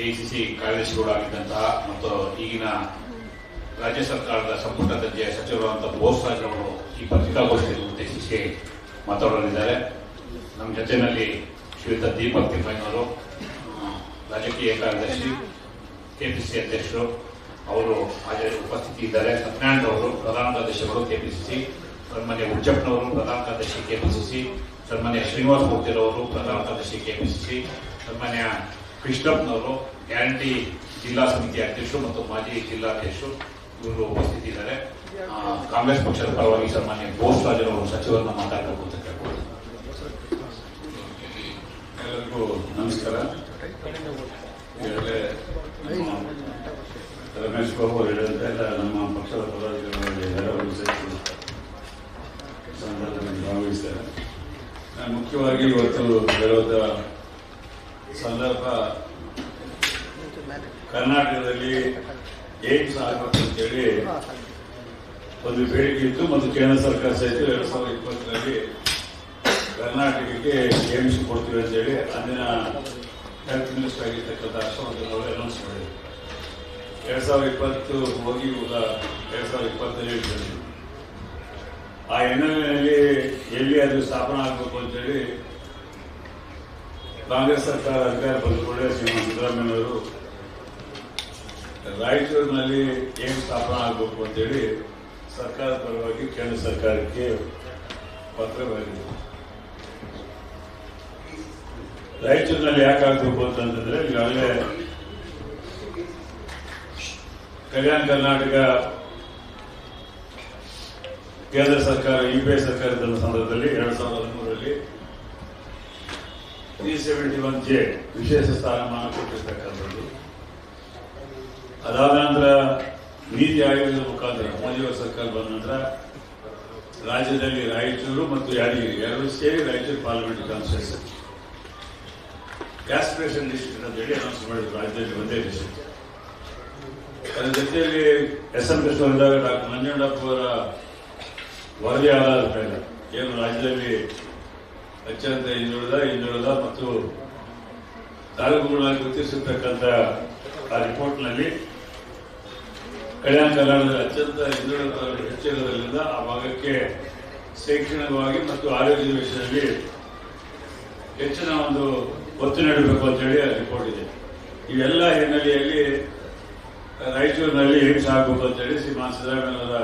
AICC ಕಾರ್ಯದರ್ಶಿಗಳಾಗಿದ್ದಂತಹ ಮತ್ತು ಈಗಿನ ರಾಜ್ಯ ಸರ್ಕಾರದ ಸಂಪುಟ ದರ್ಜೆಯ ಸಚಿವರಾದಂಥ ಬೋಸ್ ಅವರು ಈ ಪತ್ರಿಕಾಗೋಷ್ಠಿಯನ್ನು ಉದ್ದೇಶಿಸಿ ಮಾತಾಡಲಿದ್ದಾರೆ. ನಮ್ಮ ಜೊತೆಯಲ್ಲಿ ಶ್ರೀಯುತ ದೀಪಕ್ ತಿಮ್ಮಯ್ಯನವರು ರಾಜಕೀಯ ಕಾರ್ಯದರ್ಶಿ, ಕೆಪಿಸಿಸಿ ಅಧ್ಯಕ್ಷರು, ಅವರು ಹಾಜರಿ ಉಪಸ್ಥಿತಿ ಇದ್ದಾರೆ ಸತ್ಯನಾರಾಯಣ ಅವರು, ಪ್ರಧಾನ ಕಾರ್ಯದರ್ಶಿಗಳು ಕೆಪಿಸಿಸಿ, ಸನ್ಮಾನ್ಯ ಉಜ್ಜಪ್ಪನವರು ಪ್ರಧಾನ ಕಾರ್ಯದರ್ಶಿ ಕೆಪಿಸಿಸಿ, ಸನ್ಮಾನ್ಯ ಶ್ರೀನಿವಾಸ ಮೂರ್ತಿರವರು, ಪ್ರಧಾನ ಕಾರ್ಯದರ್ಶಿ ಕೆಪಿಸಿಸಿ, ಸನ್ಮಾನ್ಯ ಕೃಷ್ಣಪ್ಪನವರು ಗ್ಯಾರಂಟಿ ಜಿಲ್ಲಾ ಸಮಿತಿ ಅಧ್ಯಕ್ಷರು ಮತ್ತು ಮಾಜಿ ಜಿಲ್ಲಾಧ್ಯಕ್ಷರು ಇವರು ಉಪಸ್ಥಿತಿದ್ದಾರೆ. ಕಾಂಗ್ರೆಸ್ ಪಕ್ಷದ ಪರವಾಗಿ ಸನ್ಮಾನ್ಯ ಬೋಸ್ರಾಜರವರು ಸಚಿವರನ್ನ ಮಾತಾಡಬೇಕು ಅಂತ ಕೇಳ್ಕೊಳ್ತೀನಿ. ಎಲ್ಲರಿಗೂ ನಮಸ್ಕಾರ. ರಮೇಶ್ ಬಾಬು ಅವರು ಹೇಳಿದಂತೆ ನಮ್ಮ ಪಕ್ಷದ ಪದಾಧಿಕಾರಿಗಳು ಸಂದರ್ಭದಲ್ಲಿ ಭಾಗವಹಿಸ್ತಾರೆ ನಾನು ಮುಖ್ಯವಾಗಿ ಇವತ್ತು ಹೇಳುವಂತ ಸಂದರ್ಭ. ಕರ್ನಾಟಕದಲ್ಲಿ ಏಮ್ಸ್ ಆಗಬೇಕು ಅಂತೇಳಿ ಒಂದು ಬೇಡಿಕೆ ಇತ್ತು ಮತ್ತು ಕೇಂದ್ರ ಸರ್ಕಾರ ಸಹಿತ ಎರಡ್ ಸಾವಿರದ ಇಪ್ಪತ್ತರಲ್ಲಿ ಕರ್ನಾಟಕಕ್ಕೆ ಏಮ್ಸ್ ಕೊಡ್ತೀವಿ ಅಂತೇಳಿ ಅಂದಿನ ಹೆಲ್ತ್ ಮಿನಿಸ್ಟರ್ ಆಗಿರ್ತಕ್ಕಂಥ ಹರ್ಷವರ್ಧನ್ ಅನೌನ್ಸ್ ಮಾಡಿದ್ರು. ಎರಡ್ ಸಾವಿರದ ಇಪ್ಪತ್ತು ಹೋಗಿ ಈಗ ಎರಡ್ ಸಾವಿರದ ಇಪ್ಪತ್ತರಲ್ಲಿ ಆ ಹಿನ್ನೆಲೆಯಲ್ಲಿ ಎಲ್ಲಿ ಅದು ಸ್ಥಾಪನೆ ಆಗಬೇಕು ಅಂತೇಳಿ ಕಾಂಗ್ರೆಸ್ ಸರ್ಕಾರ ಅಧಿಕಾರ ಬಂದ ಕೂಡಲೇ ಶ್ರೀಮಂತ ಸಿದ್ದರಾಮಯ್ಯವರು ರಾಯಚೂರಿನಲ್ಲಿ ಏನು ಸ್ಥಾಪನೆ ಆಗಬೇಕು ಅಂತೇಳಿ ಸರ್ಕಾರದ ಪರವಾಗಿ ಕೇಂದ್ರ ಸರ್ಕಾರಕ್ಕೆ ಪತ್ರ ಬರೆದಿದೆ ರಾಯಚೂರಿನಲ್ಲಿ ಯಾಕೆ ಆಗಬೇಕು ಅಂತಂದ್ರೆ ಈಗಾಗಲೇ ಕಲ್ಯಾಣ ಕರ್ನಾಟಕ ಕೇಂದ್ರ ಸರ್ಕಾರ ಯುಪಿಎ ಸರ್ಕಾರದ ಸಂದರ್ಭದಲ್ಲಿ ಎರಡ್ ಸಾವಿರದ ಹದಿಮೂರರಲ್ಲಿ ತ್ರೀ ಸೆವೆಂಟಿ ಒನ್ ಜೆ ವಿಶೇಷ ಸ್ಥಾನಮಾನ ಕೊಟ್ಟಿರ್ತಕ್ಕಂಥದ್ದು. ಅದಾದ ನಂತರ ನೀತಿ ಆಯೋಗದ ಮುಖಾಂತರ ಮೋದಿಯವರ ಸರ್ಕಾರ ಬಂದ ನಂತರ ರಾಜ್ಯದಲ್ಲಿ ರಾಯಚೂರು ಮತ್ತು ಯಾದಗಿರಿ ಎರಡು ಸೇರಿ Raichur parliament constituency aspiration district ಅಂತ ಹೇಳಿ ಅನೌನ್ಸ್ ಮಾಡಿದ್ರು. ರಾಜ್ಯದಲ್ಲಿ ಒಂದೇ ಡಿಸ್ಟ್ರಿಕ್ಟ್ ಅದರ ಜೊತೆಯಲ್ಲಿ ಎಸ್ ಎಂ ಕೃಷ್ಣ ಇದ್ದಾಗ ಡಾಕ್ಟರ್ ಮಂಜುಂಡಪ್ಪ ಅವರ ವರದಿ ಆಧಾರದ ಮೇಲೆ ಏನು ರಾಜ್ಯದಲ್ಲಿ ಅತ್ಯಂತ ಹಿಂದುಳಿದ ಹಿಂದುಳಿದ ಮತ್ತು ತಾಲೂಕುಗಳಾಗಿ ಗುರುತಿಸಿರ್ತಕ್ಕಂಥ ಆ ರಿಪೋರ್ಟ್ನಲ್ಲಿ ಕಲ್ಯಾಣ ಕರ್ನಾಟಕದ ಅತ್ಯಂತ ಹಿಂದುಳಿದ ಹೆಚ್ಚಿರೋದ್ರಿಂದ ಆ ಭಾಗಕ್ಕೆ ಶೈಕ್ಷಣಿಕವಾಗಿ ಮತ್ತು ಆರೋಗ್ಯದ ವಿಷಯದಲ್ಲಿ ಹೆಚ್ಚಿನ ಒಂದು ಒತ್ತು ನೀಡಬೇಕು ಅಂತೇಳಿ ಆ ರಿಪೋರ್ಟ್ ಇದೆ. ಇವೆಲ್ಲ ಹಿನ್ನೆಲೆಯಲ್ಲಿ ರಾಯಚೂರಿನಲ್ಲಿ ಏಮ್ಸ್ ಆಗಬೇಕು ಅಂತೇಳಿ ಶ್ರೀಮಾನ್ ಸಿದ್ದರಾಮಯ್ಯ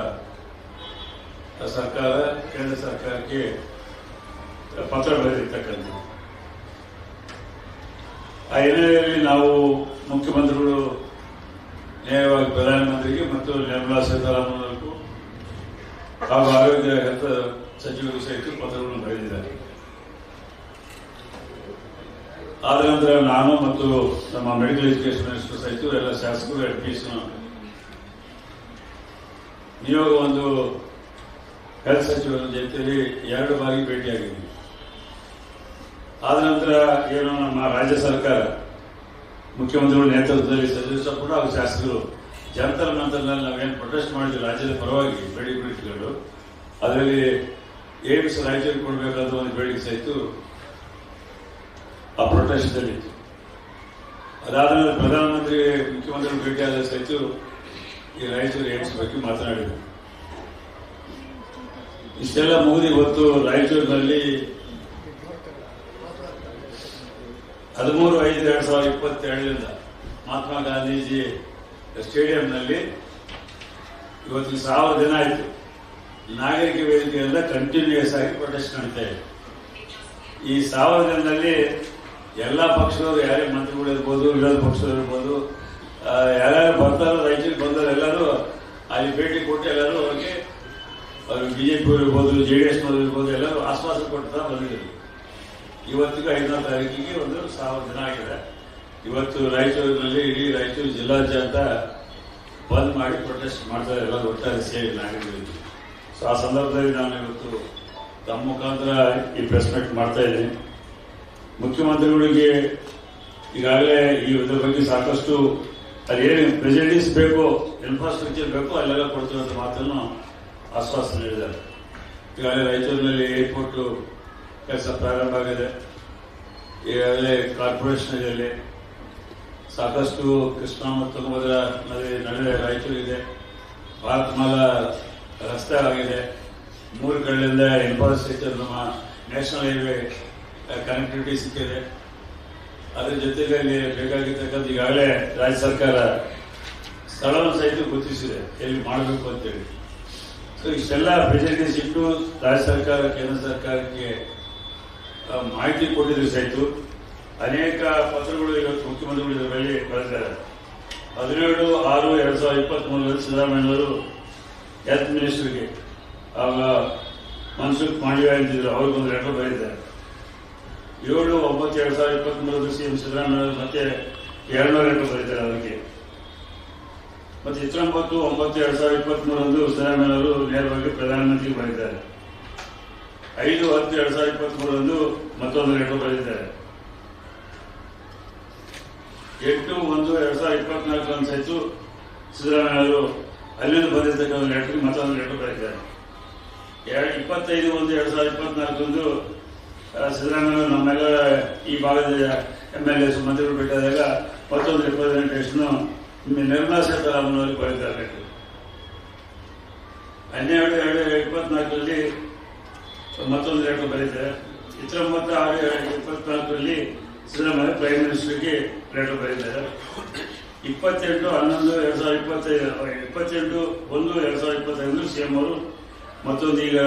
ಸರ್ಕಾರ, ಕೇಂದ್ರ ಸರ್ಕಾರಕ್ಕೆ ಪತ್ರ ಬರೆದಿರ್ತಕ್ಕಂಥ ಆ ಹಿನ್ನೆಲೆಯಲ್ಲಿ ನಾವು ಮುಖ್ಯಮಂತ್ರಿಗಳು ನೇರವಾಗಿ ಪ್ರಧಾನಮಂತ್ರಿಗೆ ಮತ್ತು ನಿರ್ಮಲಾ ಸೀತಾರಾಮನ್ ಅವರಿಗೂ ಹಾಗೂ ಆರೋಗ್ಯ ಸಚಿವರು ಸಹಿತ ಪತ್ರಗಳನ್ನು ಬರೆದಿದ್ದಾರೆ. ಆದ ನಂತರ ನಾನು ಮತ್ತು ನಮ್ಮ ಮೆಡಿಕಲ್ ಎಜುಕೇಶನ್ ಮಿನಿಸ್ಟರ್ ಸಹಿತ ಎಲ್ಲ ಶಾಸಕರು ಎಡ್ ಪಿ ನಿಯೋಗ ಒಂದು ಹೆಲ್ತ್ ಸಚಿವರ ಜೊತೆಯಲ್ಲಿ ಎರಡು ಬಾರಿ ಭೇಟಿಯಾಗಿದ್ದೀವಿ. ಆದ ನಂತರ ಏನು ನಮ್ಮ ರಾಜ್ಯ ಸರ್ಕಾರ ಮುಖ್ಯಮಂತ್ರಿಗಳ ನೇತೃತ್ವದಲ್ಲಿ ಸಚಿವ ಕೂಡ ಹಾಗೂ ಶಾಸಕರು ಜನತರ ಮಂತ್ರದಲ್ಲಿ ನಾವೇನು ಪ್ರೊಟೆಸ್ಟ್ ಮಾಡಿದ್ವಿ ರಾಜ್ಯದ ಪರವಾಗಿ ಬೇಡಿಕೆ ಇಟ್ಕೊಂಡು ಅದರಲ್ಲಿ ಏಮ್ಸ್ ರಾಯಚೂರಿಗೆ ಕೊಡಬೇಕಾದ ಒಂದು ಬೇಡಿಕೆ ಸಹಿತ ಆ ಪ್ರೊಟೆಸ್ಟ್ ಇತ್ತು ಅದಾದ ನಂತರ ಪ್ರಧಾನಮಂತ್ರಿ ಮುಖ್ಯಮಂತ್ರಿಗಳು ಭೇಟಿಯಾದ ಸಹಿತ ಈ ರಾಯಚೂರು ಏಮ್ಸ್ ಬಗ್ಗೆ ಮಾತನಾಡಿದರು. ಇಷ್ಟೆಲ್ಲ ಮುಗಿದು ಇವತ್ತು ರಾಯಚೂರಿನಲ್ಲಿ ಹದಿಮೂರು ಐದು ಎರಡು ಸಾವಿರದ ಇಪ್ಪತ್ತೆರಡರಿಂದ ಮಹಾತ್ಮ ಗಾಂಧೀಜಿ ಸ್ಟೇಡಿಯಂನಲ್ಲಿ ಇವತ್ತು ಸಾವಿರ ದಿನ ಆಯಿತು. ನಾಗರಿಕ ವೇದಿಕೆಯಿಂದ ಕಂಟಿನ್ಯೂಸ್ ಆಗಿ ಪ್ರೊಟೆಸ್ಟ್ ನಡೀತಾ ಇದೆ. ಈ ಸಾವಿರ ದಿನದಲ್ಲಿ ಎಲ್ಲ ಪಕ್ಷದವರು ಯಾರೇ ಮಂತ್ರಿಗಳು ಇರ್ಬೋದು, ವಿರೋಧ ಪಕ್ಷದವರು ಇರ್ಬೋದು ಯಾರ್ಯಾರು ಬರ್ತಾರೋ ರಾಯಚೂರಿಗೆ ಬಂದವರು ಎಲ್ಲರೂ ಅಲ್ಲಿ ಭೇಟಿ ಕೊಟ್ಟು ಎಲ್ಲರೂ ಅವ್ರಿಗೆ ಅವರು ಬಿಜೆಪಿ ಇರ್ಬೋದು, ಜೆ ಡಿ ಎಸ್ನವರು ಇರ್ಬೋದು, ಎಲ್ಲರೂ ಆಶ್ವಾಸ ಕೊಡ್ತಾ ಬಂದಿದ್ರು ಇವತ್ತಿಗೆ ಐದನೇ ತಾರೀಕಿಗೆ ಒಂದು ಸಾವಿರ ದಿನ ಆಗಿದೆ. ಇವತ್ತು ರಾಯಚೂರಿನಲ್ಲಿ ಇಡೀ ರಾಯಚೂರು ಜಿಲ್ಲಾದ್ಯಂತ ಬಂದ್ ಮಾಡಿ ಪ್ರೊಟೆಸ್ಟ್ ಮಾಡ್ತಾರೆ ಎಲ್ಲ ಒಟ್ಟಾರೆ ಸೇರಿ ನಾಗರಿಕರಿಗೆ. ಸೊ ಆ ಸಂದರ್ಭದಲ್ಲಿ ನಾನು ಇವತ್ತು ತಮ್ಮ ಮುಖಾಂತರ ಈ ಪ್ರೆಸ್ ಮೀಟ್ ಮಾಡ್ತಾ ಇದ್ದೀನಿ. ಮುಖ್ಯಮಂತ್ರಿಗಳಿಗೆ ಈಗಾಗಲೇ ಈ ಇದ್ರ ಬಗ್ಗೆ ಸಾಕಷ್ಟು ಅದೇನು ಫೆಸಿಲಿಟೀಸ್ ಬೇಕು ಇನ್ಫ್ರಾಸ್ಟ್ರಕ್ಚರ್ ಬೇಕು, ಅಲ್ಲೆಲ್ಲ ಕೊಡ್ತೀವಿ ಅಂತ ಮಾತನ್ನು ಆಶ್ವಾಸನೆ ನೀಡಿದ್ದಾರೆ. ಈಗಾಗಲೇ ರಾಯಚೂರಿನಲ್ಲಿ ಏರ್ಪೋರ್ಟ್ ಕೆಲಸ ಪ್ರಾರಂಭ ಆಗಿದೆ. ಈಗಾಗಲೇ ಕಾರ್ಪೊರೇಷನ್ ಅಲ್ಲಿ ಸಾಕಷ್ಟು ಕೃಷ್ಣ ಮತ್ತು ಮೊದಲ ನದಿ ನಡುವೆ ರಾಯಚೂರು ಇದೆ. ಭಾರತಮಾಲ ರಸ್ತೆ ಆಗಿದೆ. ಮೂರು ಕಡೆಯಿಂದ ಇನ್ಫ್ರಾಸ್ಟ್ರಕ್ಚರ್ ನಮ್ಮ ನ್ಯಾಷನಲ್ ಹೈವೇ ಕನೆಕ್ಟಿವಿಟಿ ಸಿಕ್ಕಿದೆ. ಅದರ ಜೊತೆಗೆ ಅಲ್ಲಿ ಬೇಕಾಗಿರ್ತಕ್ಕಂಥ ಈಗಾಗಲೇ ರಾಜ್ಯ ಸರ್ಕಾರ ಸ್ಥಳವನ್ನು ಸಹಿತ ಗುರುತಿಸಿದೆ. ಎಲ್ಲಿ ಮಾಡಬೇಕು ಅಂತೇಳಿ. ಸೊ ಇಷ್ಟೆಲ್ಲ ಫೆಸಿಲಿಟೀಸ್ ಇಟ್ಟು ರಾಜ್ಯ ಸರ್ಕಾರ, ಕೇಂದ್ರ ಸರ್ಕಾರಕ್ಕೆ ಮಾಹಿತಿ ಕೊಟ್ಟಿದ್ರೆ ಸಹಿತ ಅನೇಕ ಪತ್ರಗಳು ಇವತ್ತು ಮುಖ್ಯಮಂತ್ರಿಗಳು ಇದರ ಮೇಲೆ ಬರೆದಿದ್ದಾರೆ ಹದಿನೇಳು ಆರು ಎರಡ್ ಸಾವಿರದ ಇಪ್ಪತ್ತ್ ಮೂರರಲ್ಲಿ ಸಿದ್ದರಾಮಯ್ಯವರು ಹೆಲ್ತ್ ಮಿನಿಸ್ಟರ್ಗೆ ಆಗ ಮನ್ಸುಖ್ ಪಾಂಡ್ಯ ಅಂತಿದ್ರು. ಅವ್ರಿಗೊಂದು ಲೆಟರ್ ಬರೆದಿದ್ದಾರೆ ಏಳು ಒಂಬತ್ತು ಎರಡ್ ಸಾವಿರದ ಇಪ್ಪತ್ತ್ ಮೂರರಲ್ಲಿ ಸಿಎಂ ಸಿದ್ದರಾಮಯ್ಯ ಮತ್ತೆ ಎರಡ್ನೂರ ಲೆಟರ್ ಬರೀತಾರೆ ಅವರಿಗೆ ಮತ್ತೆ ಇತ್ತೊಂಬತ್ತು ಒಂಬತ್ತು ಎರಡ್ ಸಾವಿರದ ಇಪ್ಪತ್ತ್ ಮೂರರಂದು ಸಿದ್ದರಾಮಯ್ಯ ಅವರು ನೇರವಾಗಿ ಪ್ರಧಾನಮಂತ್ರಿ ಬರೆದಿದ್ದಾರೆ ಐದು ಹತ್ತು ಎರಡ್ ಸಾವಿರದ ಇಪ್ಪತ್ತ್ ಮೂರರಂದು ಮತ್ತೊಂದು ಲೆಟರ್ ಬರೆದಿದ್ದಾರೆ. ಎಂಟು ಒಂದು ಎರಡ್ ಸಾವಿರದ ಇಪ್ಪತ್ನಾಲ್ಕು ಅನ್ಸಾಯ್ತು ಸಿದ್ದರಾಮಯ್ಯ ಅವರು ಅಲ್ಲಿಂದ ಬಂದಿರ್ತಕ್ಕಂಥ ಲೆಟರ್ ಮತ್ತೊಂದು ಲೆಟರ್ ಬರೆದಿದ್ದಾರೆ. ಎರಡು ಇಪ್ಪತ್ತೈದು ಒಂದು ಎರಡ್ ಸಾವಿರದ ಇಪ್ಪತ್ನಾಲ್ಕರಂದು ಆ, ಸಿದ್ದರಾಮಯ್ಯ ನಮ್ಮೆಲ್ಲ ಈ ಭಾಗದ ಎಂ ಎಲ್ ಎಸ್ ಮಂತ್ರಿಗಳು ಬಿಟ್ಟಾದಾಗ ಮತ್ತೊಂದು ರಿಪ್ರೆಸೆಂಟೇಷನ್ ನಿರ್ಮಲಾ ಸೀತಾರಾಮನ್ ಅವರಿಗೆ ಬರೆದಿದ್ದಾರೆ ಲೆಟರ್ ಹನ್ನೆರಡು ಎರಡು ಇಪ್ಪತ್ನಾಲ್ಕರಲ್ಲಿ ಮತ್ತೊಂದು ಲೆಟರ್ ಬರೀತಾರೆ ಇತ್ತೊಂಬತ್ತು ಆರು ಎರಡು ಇಪ್ಪತ್ನಾಲ್ಕರಲ್ಲಿ ಸಿದ್ದರಾಮಯ್ಯ ಪ್ರೈಮ್ ಮಿನಿಸ್ಟರ್ಗೆ ಲೆಟರ್ ಬರೀತಾರೆ ಇಪ್ಪತ್ತೆಂಟು, ಹನ್ನೊಂದು, ಎರಡು ಸಾವಿರದ ಇಪ್ಪತ್ತೈದು ಇಪ್ಪತ್ತೆಂಟು, ಒಂದು, ಎರಡು ಸಾವಿರದ ಇಪ್ಪತ್ತೈದು ಸಿಎಂ ಅವರು ಮತ್ತೊಂದು ಈಗ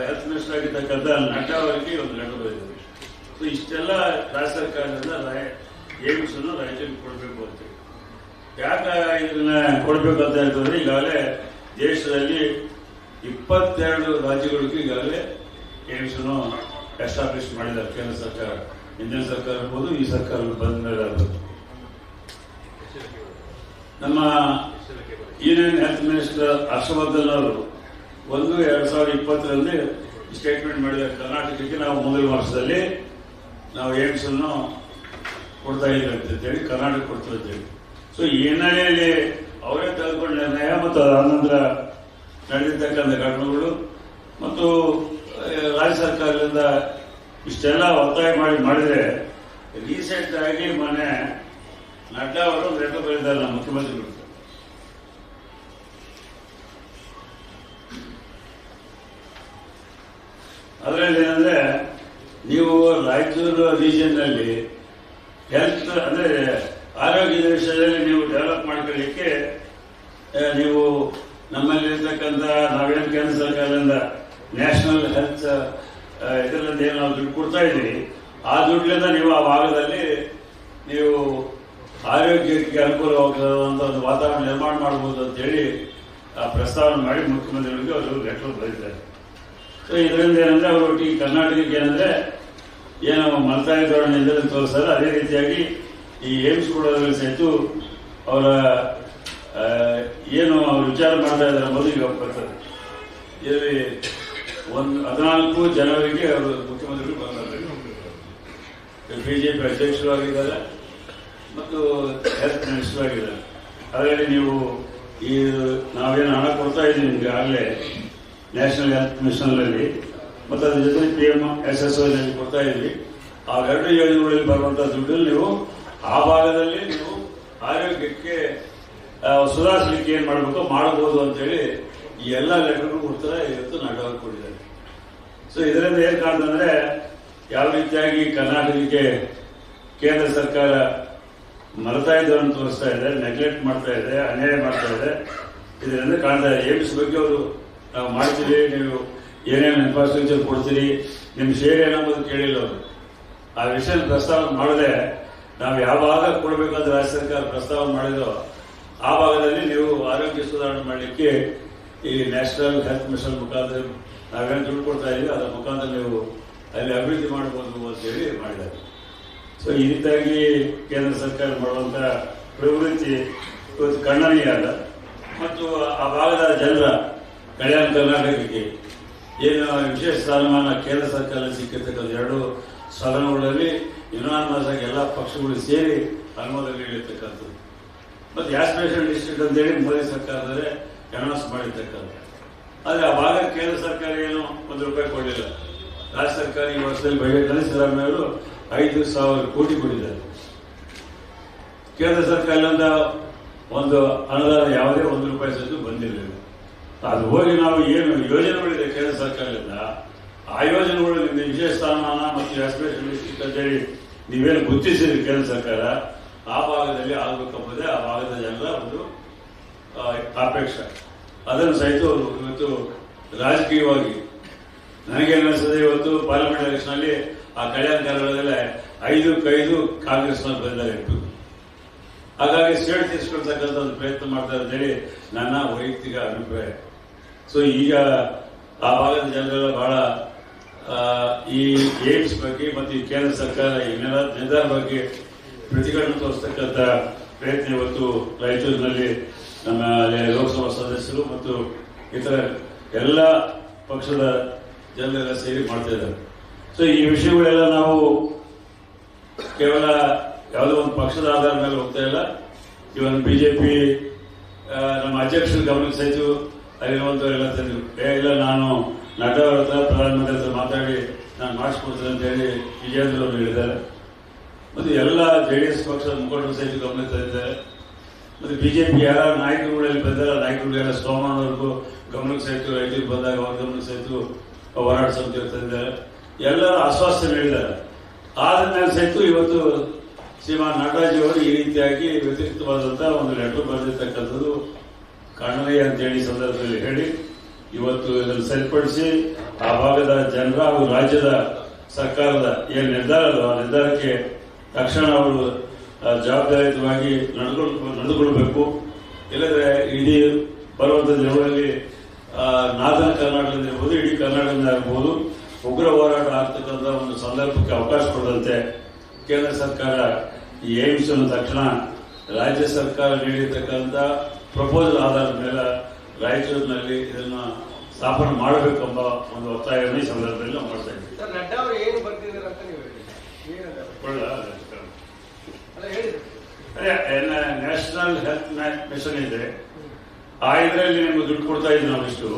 ಹೆಲ್ತ್ ಮಿನಿಸ್ಟರ್ ಆಗಿರ್ತಕ್ಕಂಥ ನಡ್ಡಾ ಅವರಿಗೆ ಒಂದು ಲೆಟರ್ ಬರೀತಾರೆ ಸೊ ಇಷ್ಟೆಲ್ಲ ರಾಜ್ಯ ಸರ್ಕಾರದಿಂದ ರಾಯ- ಏಮ್ಸ್ ಅನ್ನು ರಾಯಚೂರಿಗೆ ಕೊಡಬೇಕು ಅಂತ. ಯಾಕೆ ಇದನ್ನ ಕೊಡಬೇಕು ಅಂತ ಹೇಳ್ತಂದ್ರೆ ಈಗಾಗಲೇ ದೇಶದಲ್ಲಿ ಇಪ್ಪತ್ತೆರಡು ರಾಜ್ಯಗಳಿಗೆ ಈಗಾಗಲೇ ಏಮ್ಸ್ ಎಸ್ಟಾಬ್ಲಿಷ್ ಮಾಡಿದ್ದಾರೆ. ಕೇಂದ್ರ ಸರ್ಕಾರ ಹಿಂದಿನ ಸರ್ಕಾರ ಇರ್ಬೋದು ಈ ಸರ್ಕಾರ ಬಂದ ಮೇಲೆ ಆಗ್ಬೋದು ನಮ್ಮ ಯೂನಿಯನ್ ಹೆಲ್ತ್ ಮಿನಿಸ್ಟರ್ ಹರ್ಷವರ್ಧನ್ ಅವರು ಒಂದು ಎರಡ್ ಸಾವಿರದ ಇಪ್ಪತ್ತರಲ್ಲಿ ಸ್ಟೇಟ್ಮೆಂಟ್ ಮಾಡಿದ್ದಾರೆ ಕರ್ನಾಟಕಕ್ಕೆ ನಾವು ಮೊದಲ ವರ್ಷದಲ್ಲಿ ನಾವು ಏಮ್ಸ್ ಅನ್ನು ಕೊಡ್ತಾ ಇದ್ದೇವೆ ಅಂತ ಹೇಳಿ ಕರ್ನಾಟಕ ಕೊಡ್ತಾ ಇದ್ದೇವೆ. ಸೊ ಏನೇ ಅವರೇ ತೆಗೆದುಕೊಂಡ ನಿರ್ಣಯ ಮತ್ತು ಅದಾದ ನಂತರ ನಡೆದಿರ್ತಕ್ಕಂಥ ಘಟನೆಗಳು ಮತ್ತು ರಾಜ್ಯ ಸರ್ಕಾರದಿಂದ ಇಷ್ಟೆಲ್ಲ ಒತ್ತಾಯ ಮಾಡಿ ಮಾಡಿದರೆ ರೀಸೆಂಟ್ ಆಗಿ ಮೊನ್ನೆ ನಡ್ಡಾ ಅವರು ಲೆಟರ್ ಬರೆದಿದ್ದಾರೆ ಮುಖ್ಯಮಂತ್ರಿಗಳು ಅದರಲ್ಲಿ ಏನಂದ್ರೆ, ನೀವು ರಾಯಚೂರು ರೀಜನ್ನಲ್ಲಿ ಹೆಲ್ತ್ ಅಂದ್ರೆ ಆರೋಗ್ಯದ ವಿಷಯದಲ್ಲಿ ನೀವು ಡೆವಲಪ್ ಮಾಡ್ಕೊಳ್ಳಿಕ್ಕೆ ನೀವು ನಮ್ಮಲ್ಲಿ ಇರ್ತಕ್ಕಂಥ ನಾವೇನು ಕೇಂದ್ರ ಸರ್ಕಾರದಿಂದ ನ್ಯಾಷನಲ್ ಹೆಲ್ತ್ ಇದರಿಂದ ಏನು ನಾವು ದುಡ್ಡು ಕೊಡ್ತಾ ಇದ್ದೀವಿ ಆ ದುಡ್ಡಿನಿಂದ ನೀವು ಆ ಭಾಗದಲ್ಲಿ ನೀವು ಆರೋಗ್ಯಕ್ಕೆ ಅನುಕೂಲವಾಗುವಂತ ಒಂದು ವಾತಾವರಣ ನಿರ್ಮಾಣ ಮಾಡಬಹುದು ಅಂತ ಹೇಳಿ, ಆ, ಪ್ರಸ್ತಾವನೆ ಮಾಡಿ ಮುಖ್ಯಮಂತ್ರಿಗಳಿಗೆ ಅವರು ಲೆಟರ್ ಬರೀತಾರೆ ಸೊ ಇದರಿಂದ ಏನಂದ್ರೆ ಅವರು ಈ ಕರ್ನಾಟಕಕ್ಕೆ ಏನಂದ್ರೆ ಏನು ಮಲತಾಯಿ ಧೋರಣೆ ಇದ್ದರೆ ತೋರಿಸ್ತಾರೆ. ಅದೇ ರೀತಿಯಾಗಿ ಈ ಏಮ್ಸ್ ಕೊಡೋದ್ರಲ್ಲಿ ಸಹಿತ ಅವರ ಏನು ಅವ್ರು ವಿಚಾರ ಮಾಡ್ತಾ ಇದ್ದಾರೆ ಅನ್ನೋದು ಇವಾಗ ಬರ್ತದೆ. ಇಲ್ಲಿ ಒಂದು ಹದಿನಾಲ್ಕು ಜನವರಿಗೆ ಅವರು ಮುಖ್ಯಮಂತ್ರಿಗಳು ಬಂದಿದ್ದಾರೆ ಬಿಜೆಪಿ ಅಧ್ಯಕ್ಷರು ಆಗಿದ್ದಾರೆ ಮತ್ತು ಹೆಲ್ತ್ ಮಿನಿಸ್ಟರ್ ಆಗಿದ್ದಾರೆ. ಅದರಲ್ಲಿ ನೀವು ಈ ನಾವೇನು ಹಣ ಕೊಡ್ತಾ ಇದ್ದೀವಿ ಆಗಲೇ ನ್ಯಾಷನಲ್ ಹೆಲ್ತ್ ಮಿಷನ್ನಲ್ಲಿ ಮತ್ತು ಅದ್ರ ಜೊತೆ ಪಿ ಎಂ ಎಸ್ ಎಸ್ ಓನಲ್ಲಿ ಕೊಡ್ತಾ ಇದ್ವಿ ಆ ಎರಡು ಯೋಜನೆಗಳಲ್ಲಿ ಬರುವಂಥ ದುಡ್ಡಲ್ಲಿ ನೀವು ಆ ಭಾಗದಲ್ಲಿ ನೀವು ಆರೋಗ್ಯಕ್ಕೆ ಸುಧಾರಿಸಲಿಕ್ಕೆ ಏನ್ ಮಾಡಬೇಕು? ಮಾಡಬಹುದು ಅಂತೇಳಿ ಈ ಎಲ್ಲ ಲೆಟರ್ಗಳು ಕೊಡ್ತಾರೆ. ಇವತ್ತು ನಾಟಕ ಕೊಟ್ಟಿದ್ದಾರೆ. ಸೊ ಇದರಿಂದ ಏನ್ ಕಾಣ್ತಂದ್ರೆ ಯಾವ ರೀತಿಯಾಗಿ ಕರ್ನಾಟಕಕ್ಕೆ ಕೇಂದ್ರ ಸರ್ಕಾರ ಮರೆತಾ ಅಂತ ತೋರಿಸ್ತಾ ಇದೆ ನೆಗ್ಲೆಕ್ಟ್ ಮಾಡ್ತಾ ಇದೆ, ಅನ್ಯಾಯ ಮಾಡ್ತಾ ಇದೆ, ಇದರಿಂದ ಕಾಣ್ತಾ ಇದೆ. ಬಗ್ಗೆ ಅವರು ನಾವು ಮಾಡ್ತೀರಿ ನೀವು ಏನೇನು ಇನ್ಫ್ರಾಸ್ಟ್ರಕ್ಚರ್ ಕೊಡ್ತೀರಿ, ನಿಮ್ ಶೇರ್ ಏನಂಬುದು ಕೇಳಿಲ್ಲ ಅವರು. ಆ ವಿಷಯ ಪ್ರಸ್ತಾವ ಮಾಡದೆ ನಾವು ಯಾವಾಗ ಕೊಡಬೇಕಾದ್ರೆ ರಾಜ್ಯ ಸರ್ಕಾರ ಪ್ರಸ್ತಾವ ಮಾಡಿದೋ ಆ ಭಾಗದಲ್ಲಿ ನೀವು ಆರೋಗ್ಯ ಸುಧಾರಣೆ ಮಾಡಲಿಕ್ಕೆ ಈ ನ್ಯಾಷನಲ್ ಹೆಲ್ತ್ ಮಿಷನ್ ಮುಖಾಂತರ ನಾವೇನು ದುಡ್ಡು ಕೊಡ್ತಾ ಇದೀವಿ ಅದರ ಮುಖಾಂತರ ನೀವು ಅಲ್ಲಿ ಅಭಿವೃದ್ಧಿ ಮಾಡಬಹುದು ಅಂತೇಳಿ ಮಾಡಿದ್ದಾರೆ. ಸೊ ಈ ರೀತಿಯಾಗಿ ಕೇಂದ್ರ ಸರ್ಕಾರ ಮಾಡುವಂತ ಪ್ರವೃತ್ತಿ ಇವತ್ತು ಖಂಡನೀಯ ಅಲ್ಲ. ಮತ್ತು ಆ ಭಾಗದ ಜನರ ಕಲ್ಯಾಣ ಕರ್ನಾಟಕಕ್ಕೆ ಏನು ವಿಶೇಷ ಸ್ಥಾನಮಾನ ಕೇಂದ್ರ ಸರ್ಕಾರ ಸಿಕ್ಕಿರ್ತಕ್ಕಂಥ ಎರಡು ಸದನಗಳಲ್ಲಿ ಯುನಾನಿಮಸ್ ಎಲ್ಲ ಪಕ್ಷಗಳು ಸೇರಿ ಅನುಮೋದನೆ ನೀಡಿರ್ತಕ್ಕಂಥದ್ದು. ಮತ್ತೆ ಆಸ್ಪಿರೇಷನ್ ಡಿಸ್ಟ್ರಿಕ್ಟ್ ಅಂತೇಳಿ ಮೋದಿ ಸರ್ಕಾರದಲ್ಲೇ ಅನೌನ್ಸ್ ಮಾಡಿರ್ತಕ್ಕಂಥ ಆದ್ರೆ ಆವಾಗ ಕೇಂದ್ರ ಸರ್ಕಾರ ಏನು ಒಂದು ರೂಪಾಯಿ ಕೊಡಲಿಲ್ಲ. ರಾಜ್ಯ ಸರ್ಕಾರ ಈ ವರ್ಷದಲ್ಲಿ ಬಜೆಟ್ ಅಲ್ಲಿ ಸಿದ್ದರಾಮಯ್ಯ ಅವರು ಐದು ಸಾವಿರ ಕೋಟಿ ಕೊಟ್ಟಿದ್ದಾರೆ. ಕೇಂದ್ರ ಸರ್ಕಾರದಿಂದ ಒಂದು ಅನುದಾನ ಯಾವುದೇ ಒಂದು ರೂಪಾಯಿ ಸದ್ದು ಬಂದಿರಲಿಲ್ಲ ಅದು ಹೋಗಿ ನಾವು ಏನು ಯೋಜನೆಗಳಿದೆ ಕೇಂದ್ರ ಸರ್ಕಾರದಿಂದ? ಆ ಯೋಜನೆಗಳು ನಿಮಗೆ ವಿಶೇಷ ಸ್ಥಾನಮಾನ ಮತ್ತು ಆಸ್ಪಿರೇಷನ್ ಡಿಸ್ಟ್ರಿಕ್ಟ್ ಅಂತೇಳಿ ನೀವೇನು ಗುರುತಿಸಿದ್ರಿ ಕೇಂದ್ರ ಸರ್ಕಾರ? ಆ ಭಾಗದಲ್ಲಿ ಆಗಬೇಕೆಂಬುದೇ ಆ ಭಾಗದ ಜನರ ಒಂದು ಅಪೇಕ್ಷ. ಅದನ್ನು ಸಹಿತ ಇವತ್ತು ರಾಜಕೀಯವಾಗಿ ನನಗೆ ಅನಿಸ್ತದೆ ಇವತ್ತು ಪಾರ್ಲಿಮೆಂಟ್ ಎಲೆಕ್ಷನ್ ಅಲ್ಲಿ ಆ ಕಲ್ಯಾಣ ಕರ್ನಾಟಕದಲ್ಲೇ ಐದು ಕೈದು ಕಾಂಗ್ರೆಸ್ನಲ್ಲಿ ಬಂದರೆ ಹಾಗಾಗಿ ಸ್ಟೇಟ್ ತೀರಿಸ್ಕೊಳ್ತಕ್ಕಂಥ ಒಂದು ಪ್ರಯತ್ನ ಮಾಡ್ತಾರೆ ಅಂತೇಳಿ ನನ್ನ ವೈಯಕ್ತಿಕ ಅಭಿಪ್ರಾಯ. ಸೊ ಈಗ ಆ ಭಾಗದ ಜನರೆಲ್ಲ ಬಹಳ ಈ ಏಮ್ಸ್ ಬಗ್ಗೆ ಮತ್ತು ಈ ಕೇಂದ್ರ ಸರ್ಕಾರ ಈ ನಿರ್ಧಾರ ಬಗ್ಗೆ ಪ್ರತಿಭಟನೆ ತೋರಿಸ್ತಕ್ಕಂಥ ಪ್ರಯತ್ನ ಇವತ್ತು ರಾಯಚೂರಿನಲ್ಲಿ ನಮ್ಮ ಲೋಕಸಭಾ ಸದಸ್ಯರು ಮತ್ತು ಇತರ ಎಲ್ಲ ಪಕ್ಷದ ಜನರೆಲ್ಲ ಸೇರಿ ಮಾಡ್ತಾ ಇದ್ದಾರೆ. ಸೊ ಈ ವಿಷಯಗಳೆಲ್ಲ ನಾವು ಕೇವಲ ಯಾವುದೋ ಒಂದು ಪಕ್ಷದ ಆಧಾರದ ಮೇಲೆ ಹೋಗ್ತಾ ಇಲ್ಲ. ಇವನ್ ಬಿಜೆಪಿ ನಮ್ಮ ಅಧ್ಯಕ್ಷರ ಗಮನಕ್ಕೆ ಅಲ್ಲಿರುವಂತವರೆಲ್ಲ ತಂದರು. ಏ, ಇಲ್ಲ, ನಾನು ನಟ ಹತ್ರ ಪ್ರಧಾನಮಂತ್ರಿ ಹತ್ರ ಮಾತಾಡಿ ನಾನು ಮಾಡಿಸ್ಕೊಡ್ತೇನೆ ಅಂತ ಹೇಳಿ ವಿಜೇಂದ್ರ ಅವರು ಹೇಳಿದ್ದಾರೆ. ಮತ್ತು ಎಲ್ಲ ಜೆ ಡಿ ಎಸ್ ಪಕ್ಷದ ಮುಖಂಡರು ಸಹಿತ ಗಮನಿಸ್ತಾ ಇದ್ದಾರೆ. ಮತ್ತೆ ಬಿಜೆಪಿ ಯಾರ ನಾಯಕರುಗಳಲ್ಲಿ ಬಂದಾರ ನಾಯಕರುಗಳೆಲ್ಲ ಸೋಮಣ್ಣವ್ರಿಗೂ ಗಮನಕ್ಕೆ ಸಹಿತ ರೈತರಿಗೆ ಬಂದಾಗ ಅವ್ರ ಗಮನಕ್ಕೆ ಸಹಿತ ಹೋರಾಟ ಎಲ್ಲರೂ ಆಶ್ವಾಸನೆ ಹೇಳಿದ್ದಾರೆ. ಆದ ಮೇಲೆ ಸಹಿತ ಇವತ್ತು ಶ್ರೀಮಾನ್ ನಟರಾಜ್ ಅವರು ಈ ರೀತಿಯಾಗಿ ವ್ಯತಿರಿಕ್ತವಾದಂತಹ ಒಂದು ಲೆಟರ್ ಬರೆದಿರ್ತಕ್ಕಂಥದ್ದು ಕಾಣಲಿ ಅಂತೇಳಿ ಸಂದರ್ಭದಲ್ಲಿ ಹೇಳಿ, ಇವತ್ತು ಇದನ್ನು ಸರಿಪಡಿಸಿ ಆ ಭಾಗದ ಜನರ ಹಾಗೂ ರಾಜ್ಯದ ಸರ್ಕಾರದ ಏನು ನಿರ್ಧಾರ ಆ ನಿರ್ಧಾರಕ್ಕೆ ತಕ್ಷಣ ಅವರು ಜವಾಬ್ದಾರಿಯುತವಾಗಿ ನಡೆದುಕೊಳ್ಳಬೇಕು ನಡೆದುಕೊಳ್ಬೇಕು. ಇಲ್ಲದ್ರೆ ಇಡೀ ಬರುವಂತ ದಿನಗಳಲ್ಲಿ ನಾದನ ಕರ್ನಾಟಕದಿಂದ ಇರ್ಬೋದು ಇಡೀ ಕರ್ನಾಟಕದಿಂದ ಇರ್ಬೋದು ಉಗ್ರ ಹೋರಾಟ ಆಗ್ತಕ್ಕಂಥ ಒಂದು ಸಂದರ್ಭಕ್ಕೆ ಅವಕಾಶ ಕೊಡದಂತೆ ಕೇಂದ್ರ ಸರ್ಕಾರ ಈ ಏಮ್ಸ್ ಅನ್ನು ತಕ್ಷಣ ರಾಜ್ಯ ಸರ್ಕಾರ ನೀಡಿರ್ತಕ್ಕಂಥ ಪ್ರಪೋಸಲ್ ಆಧಾರದ ಮೇಲೆ ರಾಯಚೂರಿನಲ್ಲಿ ಇದನ್ನು ಸ್ಥಾಪನೆ ಮಾಡಬೇಕೆಂಬ ಒಂದು ಒತ್ತಾಯವನ್ನು ಈ ಸಂದರ್ಭದಲ್ಲಿ ನಾವು ಮಾಡ್ತಾ ಇದ್ದೀವಿ ಸರ್ ನಡ್ಡಾ ಅವರು ಏನು ಬರ್ತಿದ್ದಾರೆ ಅಂತ ನೀವು ಹೇಳಿ ಏನಂತ ಒಳ್ಳೆ ಅಲ್ಲ ಹೇಳಿ ಅದೇ ನ್ಯಾಷನಲ್ ಹೆಲ್ತ್ ಮಿಷನ್ ಇದೆ. ಆ ಇದರಲ್ಲಿ ನಿಮ್ಗೆ ದುಡ್ಡು ಕೊಡ್ತಾ ಇದ್ದೀವಿ ನಾವು ಇಷ್ಟು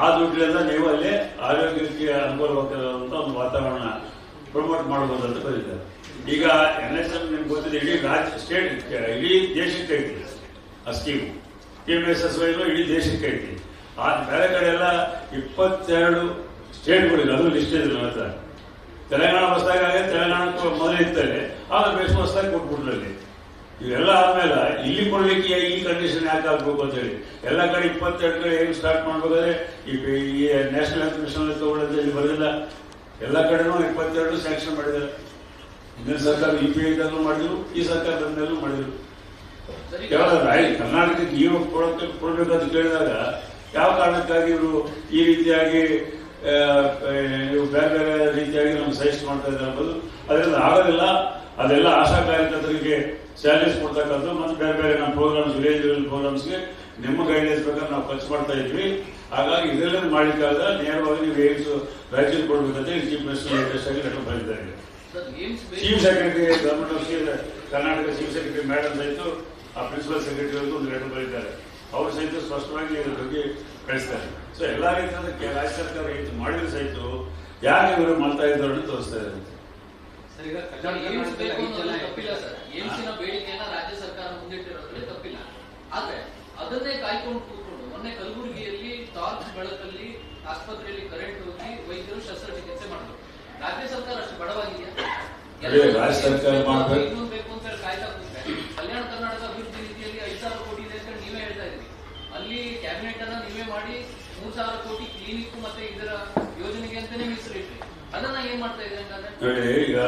ಆ ದುಡ್ಡಿನಿಂದ ನೀವು ಅಲ್ಲಿ ಆರೋಗ್ಯಕ್ಕೆ ಅನುಕೂಲವಾಗುವಂತ ಒಂದು ವಾತಾವರಣ ಪ್ರಮೋಟ್ ಮಾಡಬಹುದು ಅಂತ ಕರೀತಾರೆ. ಈಗ ಎನ್ ಎಸ್ ಎಲ್ ನಿಮ್ಗೆ ಗೊತ್ತಿದೆ, ಇಡೀ ರಾಜ್ಯ ಸ್ಟೇಟ್ ಇಡೀ ದೇಶಕ್ಕೆ ಐತಿ ಆ scheme P M S S Y ಇಡೀ ದೇಶಕ್ಕೆ ಐತಿ. ಆ ಬೇರೆ ಕಡೆ ಎಲ್ಲ ಇಪ್ಪತ್ತೆರಡು ಸ್ಟೇಟ್ಗಳಿಗೆ ಅದು ಲಿಸ್ಟ್ ಇದೆ ನನ್ನ ಹತ್ರ. ತೆಲಂಗಾಣ ಹೊಸದಾಗಿ ತೆಲಂಗಾಣಕ್ಕೆ ಮೊದಲು ಇರ್ತಾರೆ ಆಮೇಲೆ ಬೇಸ್ ಹೊಸದಾಗಿ ಕೊಟ್ಬಿಟ್ರಲ್ಲಿ ಇವೆಲ್ಲ ಆದ್ಮೇಲೆ ಇಲ್ಲಿ ಕೊಡ್ಲಿಕ್ಕೆ ಈ ಕಂಡೀಷನ್ ಯಾಕೆ ಆಗ್ಬೇಕು ಅಂತ ಹೇಳಿ. ಎಲ್ಲ ಕಡೆ ಇಪ್ಪತ್ತೆರಡು ಕಡೆ ಏನು ಸ್ಟಾರ್ಟ್ ಮಾಡ್ಬೇಕಾದ್ರೆ ಈ ನ್ಯಾಷನಲ್ ಹೆಲ್ತ್ ಮಿಷನ್ ತಗೊಳ್ಳೋದು ಇಲ್ಲಿ ಬರಲಿಲ್ಲ. ಎಲ್ಲ ಕಡೆನೂ ಇಪ್ಪತ್ತೆರಡು ಸ್ಯಾಂಕ್ಷನ್ ಮಾಡಿದ್ದಾರೆ. ಹಿಂದಿನ ಸರ್ಕಾರ ಯು ಪಿ ಐದಲ್ಲೂ ಮಾಡಿದ್ರು ಈ ಸರ್ಕಾರದಲ್ಲೂ ಮಾಡಿದ್ರು. ಕೇವಲ ರಾಯ್ ಕರ್ನಾಟಕಕ್ಕೆ ಈ ಕೊಡಕ್ಕೆ ಕೊಡ್ಬೇಕಂತ ಕೇಳಿದಾಗ ಯಾವ ಕಾರಣಕ್ಕಾಗಿ ಇವರು ಈ ರೀತಿಯಾಗಿ ಬೇರೆ ಬೇರೆ ರೀತಿಯಾಗಿ ನಮ್ಗೆ ಸಜೆಸ್ಟ್ ಮಾಡ್ತಾ ಇದ್ದಾರೆ ಅನ್ನೋದು ಅದರಿಂದ ಆಗೋದಿಲ್ಲ ಅದೆಲ್ಲ ಆಶಾ ಕಾರ್ಯಕರ್ತರಿಗೆ ಸ್ಯಾಲರೀಸ್ ಕೊಡ್ತಕ್ಕಂಥ ಮತ್ತೆ ಬೇರೆ ಬೇರೆ ನಮ್ಮ ಪ್ರೋಗ್ರಾಮ್ಸ್ ವಿಲೇಜ್ ಲೆವೆಲ್ ಪ್ರೋಗ್ರಾಮ್ಸ್ಗೆ ನಿಮ್ಮ ಗೈಡೆನ್ಸ್ ಪ್ರಕಾರ ನಾವು ಖರ್ಚು ಮಾಡ್ತಾ ಇದ್ವಿ. ಹಾಗಾಗಿ ಇದರಲ್ಲಿ ಮಾಡಿದಾಗ ನೇರವಾಗಿ ನೀವು ಏಮ್ಸ್ ಕೊಡ್ಬೇಕಂತ ಹೇಳಿ ಚೀಫ್ ಮಿನಿಸ್ಟರ್ ಲೇಟೆಸ್ಟ್ ಆಗಿ ಲೆಟರ್ ಬರೆದಿದ್ದಾರೆ. Chief secretary government of Karnataka chief secretary madam ಸಹಿತ ಆ ಪ್ರಿನ್ಸಿಪಲ್ ಸೆಕ್ರೆಟರಿ ಅವ್ರಿಗೂ ಒಂದು ಲೆಟರ್ ಬರೀತಾರೆ ಅವರು ಸಹಿತ ಸ್ಪಷ್ಟವಾಗಿ ಇದ್ರ ಬಗ್ಗೆ ಕಳಿಸ್ತಾರೆ. ಸೊ ಎಲ್ಲ ರೀತಿಯಾದ ಕೆ- ರಾಜ್ಯ ಸರ್ಕಾರ ಏನು ಮಾಡಿದ್ರು ಸಹಿತ ಯಾರು ಇವರು ಮಾಡ್ತಾ ಇದ್ದಾರೆ ಅಂತ ತೋರಿಸ್ತಾ ಇದ್ದಾರೆ. ಏಮ್ಸಿನ ಬೇಡಿಕೆಯನ್ನ ರಾಜ್ಯ ಸರ್ಕಾರ ಮುಂದಿಟ್ಟಿರೋದ್ರಲ್ಲಿ ತಪ್ಪಿಲ್ಲ. ಆದ್ರೆ ಅದನ್ನೇ ಕಾಯ್ಕೊಂಡು ಕೂತ್ಕೊಂಡು ಮೊನ್ನೆ ಕಲಬುರಗಿಯಲ್ಲಿ ಟಾರ್ಚ್ ಬೆಳಕಲ್ಲಿ ಆಸ್ಪತ್ರೆಯಲ್ಲಿ ಕರೆಂಟ್ ಹೋಗಿ ವೈದ್ಯರು ಶಸ್ತ್ರಚಿಕಿತ್ಸೆ ಮಾಡಿದ್ರು. ರಾಜ್ಯ ಸರ್ಕಾರ ಅಷ್ಟು ಬಡವಾಗಿದೆಯಾ. ಇನ್ನೊಂದು ಬೇಕು ಅಂತ ಹೇಳಿ ಕಾಯ್ತಾ ಕೂತ್ರೆ? ಕಲ್ಯಾಣ ಕರ್ನಾಟಕ ಅಭಿವೃದ್ಧಿ ನಿಧಿಯಲ್ಲಿ ಐದು ಸಾವಿರ ಕೋಟಿ ಇದೆ ಅಂತ ನೀವೇ ಹೇಳ್ತಾ ಇದ್ರಿ ಅಲ್ಲಿ ಕ್ಯಾಬಿನೆಟ್ ಅನ್ನ ನೀವೇ ಮಾಡಿ ಮೂರ್ ಸಾವಿರ ಕೋಟಿ ಕ್ಲಿನಿಕ್ ಮತ್ತೆ ಇದರ ಯೋಜನೆಗೆ ಅಂತಾನೆ ಮೀಸಲಿಟ್ರಿ. ನೋಡಿ, ಈಗ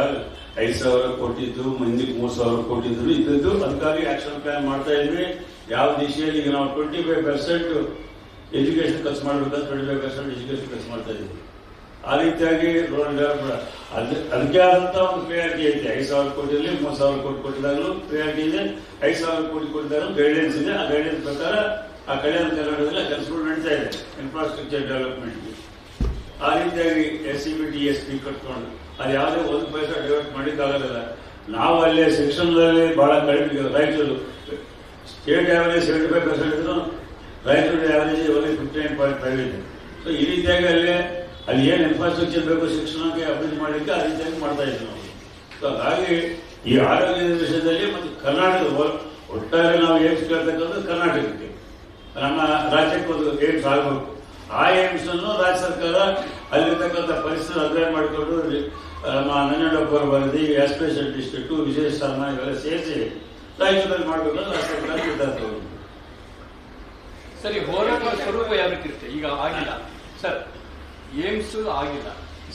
ಐದು ಸಾವಿರ ಕೊಟ್ಟಿದ್ದು, ಮಂದಿಗೆ ಮೂರ್ ಸಾವಿರ ಕೊಟ್ಟಿದ್ರು ಇದ್ದದ್ದು ಅದಕ್ಕಾಗಿ ಆಕ್ಷನ್ ಪ್ಲಾನ್ ಮಾಡ್ತಾ ಇದ್ವಿ. ಯಾವ ದಿಶೆಯಲ್ಲಿ ಈಗ ನಾವು ಟ್ವೆಂಟಿ ಫೈವ್ ಪರ್ಸೆಂಟ್ ಎಜುಕೇಶನ್ ಖರ್ಚು ಮಾಡ್ಬೇಕಂತ ಟ್ವೆಂಟಿ ಫೈವ್ ಪರ್ಸೆಂಟ್ ಎಜುಕೇಶನ್ ಖರ್ಚು ಮಾಡ್ತಾ ಇದ್ವಿ. ಆ ರೀತಿಯಾಗಿ ರೋಡ್ ಅದಕ್ಕೆ ಆದಂತ ಒಂದು ಪ್ರಿಯಾರಿಟಿ ಐತೆ. ಐದು ಸಾವಿರ ಕೋಟಿಯಲ್ಲಿ ಮೂರ್ ಸಾವಿರ ಕೋಟಿ ಕೊಟ್ಟಿದಾಗಲೂ ಪ್ರಿಯಾರಿಟಿ ಇದೆ. ಐದು ಸಾವಿರ ಕೋಟಿ ಕೊಟ್ಟಿದ್ದಾಗಲೂ ಗೈಡೆನ್ಸ್ ಇದೆ. ಆ ಗೈಡೆನ್ಸ್ ಪ್ರಕಾರ ಆ ಕಲ್ಯಾಣ ಕರ್ನಾಟಕದಲ್ಲಿ ಕೆಲಸಗಳು ನಡೀತಾ ಇದೆ. ಇನ್ಫ್ರಾಸ್ಟ್ರಕ್ಚರ್ ಡೆವಲಪ್ಮೆಂಟ್ಗೆ ಆ ರೀತಿಯಾಗಿ S C B T S P ಕಟ್ಕೊಂಡು ಅದು ಯಾವುದೇ ಒಂದು ಪೈಸಾ ಡಿವೈಡ್ ಮಾಡಿದ್ದಾಗಲಿಲ್ಲ ನಾವು ಅಲ್ಲಿ ಶಿಕ್ಷಣದಲ್ಲಿ ಬಹಳ ಕಡಿಮೆ ರೈತರು state average seventy five percent ಇದ್ರು ರೈತರ ಆವರೇಜ್ ಒಂದು ಫಿಫ್ಟಿ ನೈನ್ ಪಾಯಿಂಟ್ ಫೈವ್ ಇದೆ. ಸೊ ಈ ರೀತಿಯಾಗಿ ಅಲ್ಲಿ ಅಲ್ಲಿ ಏನು ಇನ್ಫ್ರಾಸ್ಟ್ರಕ್ಚರ್ ಬೇಕು ಶಿಕ್ಷಣಕ್ಕೆ ಅಭಿವೃದ್ಧಿ ಮಾಡಲಿಕ್ಕೆ ಆ ರೀತಿಯಾಗಿ ಮಾಡ್ತಾ ಇದ್ವಿ ನಾವು. ಸೊ ಹಾಗಾಗಿ ಈ ಆರೋಗ್ಯದ ವಿಷಯದಲ್ಲಿ ಮತ್ತು ಕರ್ನಾಟಕದ ಒಟ್ಟಾರೆ ನಾವು ಏನು ಕೇಳ್ತಕ್ಕಂಥದ್ದು ಕರ್ನಾಟಕಕ್ಕೆ. ನಮ್ಮ ರಾಜ್ಯಕ್ಕೆ ಒಂದು ಏನು ಆಗಬೇಕು ಆ ಏಮ್ಸ್ ಅನ್ನು ರಾಜ್ಯ ಸರ್ಕಾರ ಅಲ್ಲಿರ್ತಕ್ಕಂಥ ಪರಿಸ್ಥಿತಿ ಅಧ್ಯಯನ ಮಾಡಿಕೊಂಡು ನಮ್ಮ ನಂಜನಗೂಡ ವರದಿ ಎಸ್ಪೆಷಲ್ ಡಿಸ್ಟ್ರಿಕ್ಟು ವಿಶೇಷ ಸ್ಥಾನ ಇವೆಲ್ಲ ಸೇರಿಸಿ ರಾಜ್ಯದಲ್ಲಿ ಮಾಡಬೇಕು ರಾಜ್ಯ ಸರ್ಕಾರ ನಿರ್ಧಾರ ತಗೊಂಡು ಸರಿ ಹೋರಾಟದ ಸ್ವರೂಪ ಯಾವ ರೀತಿ ಇರುತ್ತೆ? ಈಗ ಆಗಿಲ್ಲ. ಸರ್ ಏಮ್ಸ್ ಆಗಿಲ್ಲ.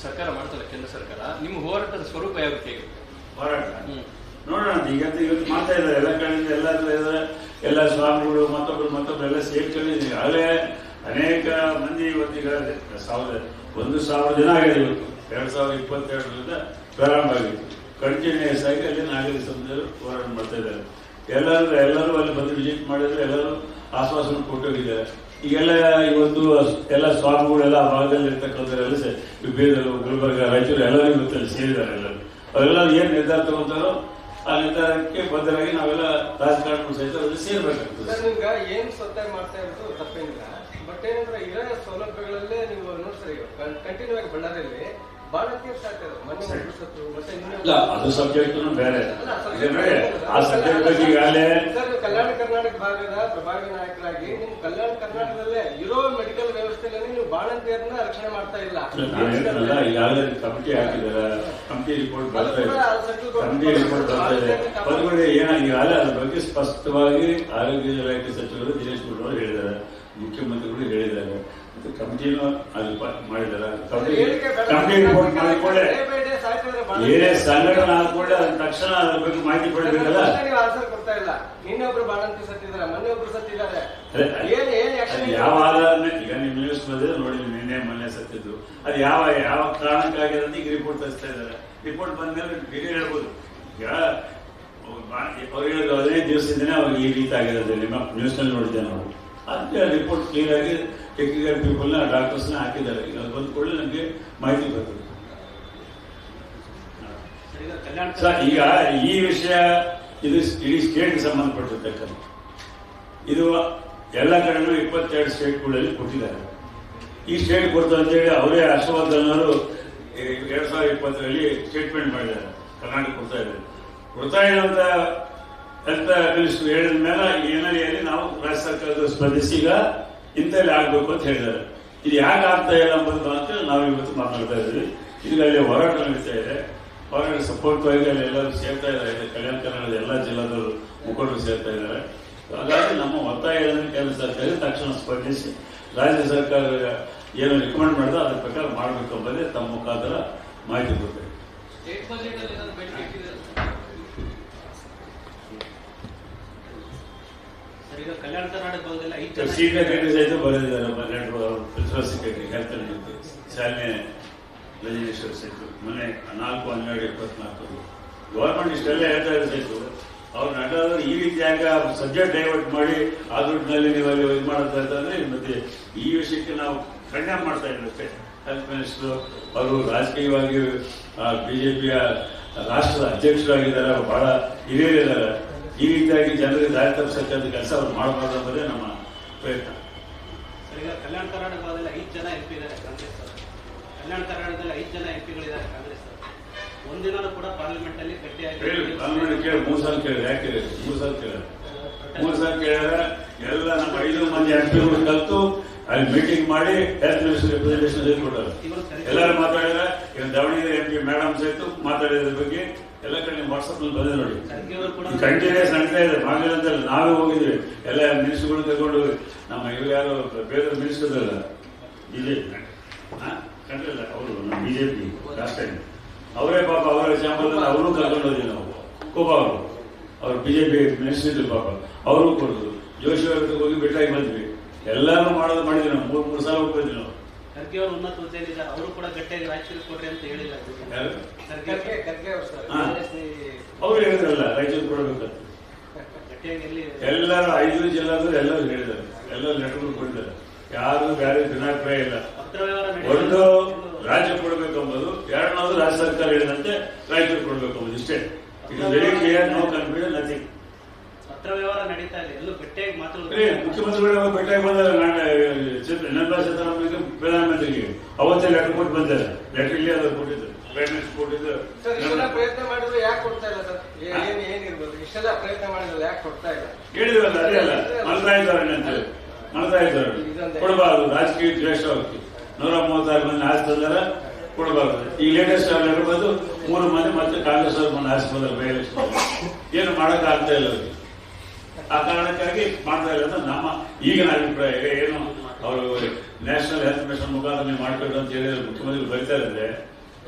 ಸರ್ಕಾರ ಮಾಡ್ತಾರೆ ಕೇಂದ್ರ ಸರ್ಕಾರ. ನಿಮ್ಮ ಹೋರಾಟದ ಸ್ವರೂಪ ಯಾವ ರೀತಿ ಹೋರಾಟ. ನೋಡೋಣ ಈಗ ಇವತ್ತು ಮಾಡ್ತಾ ಇದ್ದಾರೆ. ಎಲ್ಲ ಕಡೆಯಿಂದ ಎಲ್ಲ ಎಲ್ಲ ಸ್ವಾಮಿಗಳು ಮತ್ತೊಬ್ರು ಮತ್ತೊಬ್ರು ಎಲ್ಲ ಸೇರ್ಕೊಂಡಿದ್ದೀವಿ. ಆಗಲೇ ಅನೇಕ ಮಂದಿ ಇವತ್ತೀಗ ಸಾವಿರ, ಒಂದು ಸಾವಿರ ದಿನ ಆಗಿದೆ ಇವತ್ತು. ಎರಡ್ ಸಾವಿರದ ಇಪ್ಪತ್ತೆರಡರಿಂದ ಪ್ರಾರಂಭ ಆಗಿತ್ತು. ಕಂಟಿನ್ಯೂಸ್ ಆಗಿ ಅಲ್ಲಿ ನಾಗರಿಕ ಸಮುದಾಯರು ಹೋರಾಟ ಮಾಡ್ತಾ ಇದ್ದಾರೆ. ಎಲ್ಲರೂ ಎಲ್ಲರೂ ಅಲ್ಲಿ ಬಂದು ವಿಸಿಟ್ ಮಾಡಿದ್ರೆ ಎಲ್ಲರೂ ಆಶ್ವಾಸನ ಕೊಟ್ಟೋಗಿದ್ದಾರೆ ಈಗೆಲ್ಲ ಇವತ್ತು ಎಲ್ಲ ಸ್ವಾಮಿಗಳೆಲ್ಲ ಆ ಭಾಗದಲ್ಲಿ ಇರ್ತಕ್ಕಂಥವರೆಲ್ಲ ಬೀದರ್, ಗುಲ್ಬರ್ಗ, ರಾಯಚೂರು ಎಲ್ಲರೂ ಇವತ್ತಲ್ಲಿ ಸೇರಿದ್ದಾರೆ ಎಲ್ಲರೂ. ಅವರೆಲ್ಲ ಏನು ನಿರ್ಧಾರ ತಗೊಂತಾರೋ ಆ ನಿರ್ಧಾರಕ್ಕೆ ಬದ್ಧರಾಗಿ ನಾವೆಲ್ಲ ರಾಜಕಾರಣ ಸಹಿತ ಅಲ್ಲಿ ಸೇರ್ಬೇಕಾಗ್ತದೆ. ಮಾಡ್ತಾ ಇರೋದು ತಪ್ಪೇನಿಲ್ಲ ಬಟ್ ಏನಂದ್ರೆ ಇರೋ ಸೌಲಭ್ಯಗಳಲ್ಲೇ ನೀವು ನೋಡ್ತೀರಿ ಕಂಟಿನ್ಯೂ ಆಗಿ ಬಳ್ಳಾರಿಯಲ್ಲಿ ಇಲ್ಲ ಅದು ಸಬ್ಜೆಕ್ಟ್ ಬೇರೆ. ಆ ಸಬ್ಜೆಕ್ಟ್ ಬಗ್ಗೆ ಈಗಾಗಲೇ ಕಲ್ಯಾಣ ಕರ್ನಾಟಕ ಭಾಗದ ಪ್ರಭಾವಿ ನಾಯಕರಾಗಿ ನಿಮ್ ಕಲ್ಯಾಣ ಕರ್ನಾಟಕದಲ್ಲೇ ಇರೋ ಮೆಡಿಕಲ್ ವ್ಯವಸ್ಥೆಯಲ್ಲಿ ನೀವು ಬಾಣಂತಿಯರನ್ನ ರಕ್ಷಣೆ ಮಾಡ್ತಾ ಇಲ್ಲ. ಈಗಾಗಲೇ ಕಮಿಟಿ ಹಾಕಿದಾರೆ. ಕಮಿಟಿ ರಿಪೋರ್ಟ್ ಬರ್ತಾ ಇದೆ. ಕಮಿಟಿ ರಿಪೋರ್ಟ್ ಬರ್ತಾ ಇದೆ. ಬಂದ್ಬಿಡಿ ಏನಾಗಿ ಈಗಾಗಲೇ ಅದ್ರ ಬಗ್ಗೆ ಸ್ಪಷ್ಟವಾಗಿ ಆರೋಗ್ಯ ಇಲಾಖೆ ಸಚಿವರು ದಿನೇಶ್ ಗುಂಡೂರು ಹೇಳಿದ್ದಾರೆ. ಮುಖ್ಯಮಂತ್ರಿಗಳು ಹೇಳಿದ್ದಾರೆ. ಮತ್ತೆ ಕಮಿಟಿನೂ ಅದು ಪ- ಮಾಡಿದ್ದಾರೆ. ಕಮಿಟಿ ರಿಪೋರ್ಟ್ ಮಾಡಿಕೊಳ್ಳೆ. ಏನೇ ಸಂಘಟನೆ ಆದ್ಕೊಂಡೆ ಅದ್ರ ತಕ್ಷಣ ಅದ್ರ ಬಗ್ಗೆ ಮಾಹಿತಿ ಕೊಡಬೇಕಲ್ಲ? ನೀವು ಬಾಣಂತಿ ಸತ್ತಿದ್ದಾರೆ ಮೊನ್ನೆ ಒಬ್ರು ಸತ್ತಿದ್ದಾರೆ. ಯಾವ ಆಧಾರ ಈಗ ನಿಮ್ ನ್ಯೂಸ್ ಬಂದಿದ್ರೆ ನೋಡಿ ನಿನ್ನೆ ಮೊನ್ನೆ ಸತ್ತಿದ್ದು ಅದು ಯಾವ ಯಾವ ಕಾರಣಕ್ಕಾಗಿದೆ ಅಂತ ಈಗ ರಿಪೋರ್ಟ್ ತರಿಸ್ತಾ ಇದ್ದಾರೆ. ರಿಪೋರ್ಟ್ ಬಂದ್ಮೇಲೆ ಬೇರೆ ಹೇಳ್ಬೋದು. ಈಗ ಅವ್ರು ಹೇಳಿದ್ರು ಹದಿನೈದು ದಿವಸದಿಂದನೇ ಅವ್ರಿಗೆ ಈ ರೀತಿ ಆಗಿರೋದು. ನಿಮ್ಮ ನ್ಯೂಸ್ನಲ್ಲಿ ನೋಡಿದ್ದೆ ನಾವು. ಅದಕ್ಕೆ ರಿಪೋರ್ಟ್ ಕ್ಲಿಯರ್ ಆಗಿ ಟೆಕ್ನಿಕಲ್ ಪೀಪಲ್ನ ಡಾಕ್ಟರ್ಸ್ನ ಹಾಕಿದ್ದಾರೆ. ಈಗ ಅದು ಬಂದ ಕೂಡಲೇ ನಮಗೆ ಮಾಹಿತಿ ಬರ್ತದೆ. ಸರ್ ಈಗ ಈ ವಿಷಯ ಇದು ಇಡೀ ಸ್ಟೇಟ್ಗೆ ಸಂಬಂಧಪಟ್ಟಿರ್ತಕ್ಕಂಥ. ಇದು ಎಲ್ಲ ಕಡೆನೂ ಇಪ್ಪತ್ತೆರಡು ಸ್ಟೇಟ್ಗಳಲ್ಲಿ ಕೊಟ್ಟಿದ್ದಾರೆ. ಈ ಸ್ಟೇಟ್ ಕೊಡ್ತು ಅಂತೇಳಿ ಅವರೇ ಹರ್ಷವರ್ಧನ್ ಅವರು ಎರಡ್ ಸಾವಿರದ ಇಪ್ಪತ್ತರಲ್ಲಿ ಸ್ಟೇಟ್ಮೆಂಟ್ ಮಾಡಿದ್ದಾರೆ. ಕರ್ನಾಟಕ ಕೊಡ್ತಾ ಇದ್ದಾರೆ. ಕೊಡ್ತಾ ಇರುವಂತ ಹೆಲ್ತ್ ಮಿನಿಸ್ಟರ್ ಹೇಳಿದ ಮೇಲೆ ಈ ಹಿನ್ನೆಲೆಯಲ್ಲಿ ನಾವು ರಾಜ್ಯ ಸರ್ಕಾರದ ಸ್ಪಂದಿಸಿ ಈಗ ಇಂಥಲ್ಲಿ ಆಗ್ಬೇಕು ಅಂತ ಹೇಳಿದ್ದಾರೆ. ಇದು ಯಾಕೆ ಆಗ್ತಾ ಇಲ್ಲ ಅಂತ ನಾವು ಇವತ್ತು ಮಾತನಾಡ್ತಾ ಇದ್ದೀವಿ. ಅಲ್ಲಿ ಹೋರಾಟ ನಡೀತಾ ಇದೆ. ಹೋರಾಟ ಸಪೋರ್ಟ್ವಾಗಿ ಅಲ್ಲಿ ಎಲ್ಲರೂ ಸೇರ್ತಾ ಇದ್ದಾರೆ. ಕಲ್ಯಾಣ ಕರ್ನಾಟಕದ ಎಲ್ಲ ಜಿಲ್ಲಾದವರು ಮುಖಂಡರು ಸೇರ್ತಾ ಇದ್ದಾರೆ. ಹಾಗಾಗಿ ನಮ್ಮ ಒತ್ತಾಯಗಳನ್ನು ಕೇಂದ್ರ ಸರ್ಕಾರ ತಕ್ಷಣ ಸ್ಪಂದಿಸಿ, ರಾಜ್ಯ ಸರ್ಕಾರ ಏನು ರಿಕಮೆಂಡ್ ಮಾಡಿದ್ರೆ ಅದ್ರ ಪ್ರಕಾರ ಮಾಡಬೇಕು ಎಂಬುದೇ ತಮ್ಮ ಮುಖಾಂತರ ಮಾಹಿತಿ ಕೊಡ್ತೇವೆ ಸ್ಟೇಟ್ ಬಜೆಟ್ ಅಲ್ಲಿ ಏನಾದ್ರು ಬೇಡಿಕೆ ಇಟ್ಟಿದ್ದೀರಾ ಸರ್ ಈಗ ಕಲ್ಯಾಣ ಕರ್ನಾಟಕ ಭಾಗದಲ್ಲಿ ಐದು ಜನ ಚೀಫ್ ಸೆಕ್ರೆಟರಿ ಸಹಿತ ಬರೆದಿದ್ದಾರೆ ಸೆಕ್ರೆಟರಿ ಹೆಲ್ತ್ ಶಾಲೆ ರಜನೀಶ್ವರ ಸಹಿತ ಮೊನ್ನೆ ನಾಲ್ಕು ಹನ್ನೆರಡು ಇಪ್ಪತ್ನಾಲ್ಕು. ಗೌರ್ಮೆಂಟ್ ಇಷ್ಟೆಲ್ಲ ಹೇಳ್ತಾ ಇದೆ ಸಹಿತ ಅವ್ರು ನಟಾದ್ರು ಈ ರೀತಿ ಯಾಕೆ ಸಬ್ಜೆಕ್ಟ್ ಡೈವರ್ಟ್ ಮಾಡಿ ಆ ದುಡ್ಡಿನಲ್ಲಿ ನೀವು ಅಲ್ಲಿ ಇದು ಮಾಡ್ತಾ ಇದ್ದಾರೆ ಮತ್ತೆ ಈ ವಿಷಯಕ್ಕೆ ನಾವು ಖಂಡನೆ ಮಾಡ್ತಾ ಇದ್ದೀವಿ ಅಷ್ಟೇ. ಹೆಲ್ತ್ ಮಿನಿಸ್ಟರ್ ಅವರು ರಾಜಕೀಯವಾಗಿ ಬಿಜೆಪಿಯ ರಾಷ್ಟ್ರದ ಅಧ್ಯಕ್ಷರಾಗಿದ್ದಾರೆ. ಅವ್ರು ಬಹಳ ಹಿರಿಯರಿದ್ದಾರೆ. ಈ ರೀತಿಯಾಗಿ ಜನರಿಗೆ ದಾರಿ ತಪ್ಪಿಸಕ್ಕಂತ ಕೆಲಸ ಅವ್ರು ಮಾಡಬಾರ್ದು ಅನ್ನೋದೇ ನಮ್ಮ ಪ್ರಯತ್ನ. ಈಗ ಕಲ್ಯಾಣ ಐದು ಜನ ಎಂ ಪಿ ಇದ್ದಾರೆ ಕಾಂಗ್ರೆಸ್ ಅವರು. ಕಲ್ಯಾಣ ಕರ್ನಾಟಕದಲ್ಲಿ ಐದು ಜನ ಎಂ ಪಿಗಳಿದ್ದಾರೆ ಕಾಂಗ್ರೆಸ್ ಅವರು. ಒಂದಿನಾನು ಕೂಡ ಪಾರ್ಲಿಮೆಂಟ್ ಅಲ್ಲಿ ಗಟ್ಟಿಯಾಗಿ ಕೇಳಿ ಮೂರು ಸಲ ಕೇಳಿ ಯಾಕೆ ಮೂರು ಸಲ ಮೂರು ಸಲ ಕೇಳಿದ್ರೆ ಎಲ್ಲ ನಮ್ಮ ಐದು ಮಂದಿ ಎಂ ಪಿಗಳು ಕಲ್ತು ಅಲ್ಲಿ ಮೀಟಿಂಗ್ ಮಾಡಿ ಹೆಲ್ತ್ ಮಿನಿಸ್ಟರ್ ರಿಪ್ರೆಸೆಂಟೇಷನ್ ಕೊಟ್ಟಾರೆ. ಎಲ್ಲರೂ ಮಾತಾಡಿದ್ರೆ ದಾವಣಗೆರೆ ಎಂ ಪಿ ಮೇಡಮ್ ಸಹಿತ ಮಾತಾಡಿದ್ರ ಬಗ್ಗೆ ಎಲ್ಲ ಕಡೆ ವಾಟ್ಸಪ್ ಅಲ್ಲಿ ಬಂದಿದೆ ನೋಡಿ. ಕಂಟಿನ್ಯೂಸ್ ನಡೀತಾ ಇದೆ. ಮಾಂಗಲ್ಯದಲ್ಲಿ ನಾವೇ ಹೋಗಿದ್ವಿ ಎಲ್ಲ ಮಿನಿಸ್ಟರ್ಗಳು ತಗೊಂಡು ನಮ್ಮ ಇವ್ರು ಯಾರು? ಬೇರೆ ಮಿನಿಸ್ಟರ್ ಅಲ್ಲ. ಬಿಜೆಪಿ. ಕಂಡಿಲ್ಲ ಅವರು ನಮ್ಮ ಬಿಜೆಪಿ. ರಾಷ್ಟ್ರ ಅವರೇ ಪಾಪ ಅವರ ಎಕ್ಸಾಂಪಲ್ ಅವರು ಕರ್ಕೊಂಡು ಹೋದ್ವಿ ನಾವು. ಕೋಪ ಅವರು. ಅವ್ರು ಬಿಜೆಪಿ ಮಿನಿಸ್ಟರ್ ಇದ್ರು ಪಾಪ. ಅವರು ಕೊಡುದು. ಜೋಶಿ ಅವ್ರ ಹೋಗಿ ಭೇಟಿಯಾಗಿ ಬಂದ್ವಿ. ಎಲ್ಲಾನು ಮಾಡೋದು ಮಾಡಿದ್ವಿ ನಾವು. ಮೂರು ಮೂರು ಸಲ ಹೋಗ್ತಿದ್ವಿ ನಾವು. ಖರ್ಗೆ ಅವರು ಉನ್ನತ ಹುದ್ದೆಯಲ್ಲಿದ್ದಾರೆ. ಅವರು ಕೂಡ ಗಟ್ಟಿಯಾಗಿ ರಾಜಕೀಯ ಕೊಡ್ರಿ ಅಂತ ಹೇಳಿಲ್ಲ? ಖರ್ಗೆ ಖರ್ಗೆ ಅವರು. ಸರ್. ಅವ್ರು ಹೇಳಿದ್ರಲ್ಲ ರಾಯಚೂರು ಕೊಡಬೇಕಂತ ಗಟ್ಟಿಯಾಗಿ ಎಲ್ಲಿ ಎಲ್ಲರೂ ಐದು ಜಿಲ್ಲಾದ್ರು ಎಲ್ಲರೂ ಹೇಳಿದ್ದಾರೆ. ಎಲ್ಲರೂ ನೆಟ್ವರ್ಕ್ ಕೊಟ್ಟಿದ್ದಾರೆ. ಯಾರು ಬೇರೆ ಭಿನ್ನಾಭಿಪ್ರಾಯ ಇಲ್ಲ. ಒಂದು ರಾಜ್ಯ ರಾಜ್ಯ ಕೊಡಬೇಕೆಂಬುದು ಎರಡನೇದು ರಾಜ್ಯ ಸರ್ಕಾರ ಹೇಳಿದಂತೆ ರಾಯಚೂರು ಕೊಡಬೇಕೆಂಬುದು ಇಷ್ಟೇ. ಇದು very clear no confusion nothing ಪತ್ರ ವ್ಯವಹಾರ ನಡೀತಾ ಇದೆ. ಎಲ್ಲೂ ಗಟ್ಟಿಯಾಗಿ ಏ, ಮಾತಾಡೋದು ಮುಖ್ಯಮಂತ್ರಿಗಳು ಭೇಟಿಯಾಗಿ ಬಂದಾರೆ. ನಾನು ನಿರ್ಮಲಾ ಸೀತಾರಾಮನ್ಗೆ ಪ್ರಧಾನಮಂತ್ರಿಗೆ. ಅವತ್ತೇ ಲೆಟರ್ ಕೊಟ್ಟು ಬಂದಿದ್ದಾರೆ ಲೆಟರ್ ಇಲ್ಲಿ ಅದು ಕೊಟ್ಟಿದ್ರು ಪ್ರೈಮ್ ಕೊಟ್ಟಿದ್ರು ಪ್ರಯತ್ನ ಮಾಡಿದ್ರು ಯಾಕೆ ಕೊಡ್ತಾ ಇಲ್ಲ ಸರ್? ಏನ್ ಏನ್- ಏನಿರ್ಬೋದು? ಇಷ್ಟೆಲ್ಲ ಪ್ರಯತ್ನ ಮಾಡಿದ್ರೆ ಯಾಕೆ ಕೊಡ್ತಾ ಇಲ್ಲ? ಹೇಳಿದ್ರಲ್ಲ ಅದೇ ಅಲ್ಲ. ಮಲತಾ ಇದ್ದಾರೆ ಅಂತ ಮಲತಾ ಇದ್ದಾರೆ ಕೊಡಬಾರದು. ರಾಜಕೀಯ ದ್ವೇಷ ಹೋಗ್ತಿ ನೂರ ಮೂವತ್ತಾರು ಮಂದಿ ಆರಿಸ್ತದಾರ ಕೊಡಬಾರದು. ಈ ಲೇಟೆಸ್ಟ್ ಇರ್ಬೋದು ಮೂರು ಮಂದಿ ಮತ್ತೆ ಕಾಂಗ್ರೆಸ್ ಅವ್ರು ಮನೆ ಆರಿಸ್ಬೋದಾರೆ ಬೈ ಎಲೆಕ್ಷನ್ ಏನು ಮಾಡಕ್ ಆಗ್ತಾ ಇಲ್ಲ ಅವ್ರಿಗೆ. ಆ ಕಾರಣಕ್ಕಾಗಿ ಮಾಡ್ತಾ ಅಂತ ನಮ್ಮ ಈಗಿನ ಅಭಿಪ್ರಾಯ. ಏನು ಅವರು ನ್ಯಾಷನಲ್ ಹೆಲ್ತ್ ಮಿಷನ್ ಮುಖಾಂತರ ನೀವು ಮಾಡ್ಕೊಂಡು ಅಂತ ಹೇಳಿ ಮುಖ್ಯಮಂತ್ರಿ ಬರೀತಾ ಇದ್ರೆ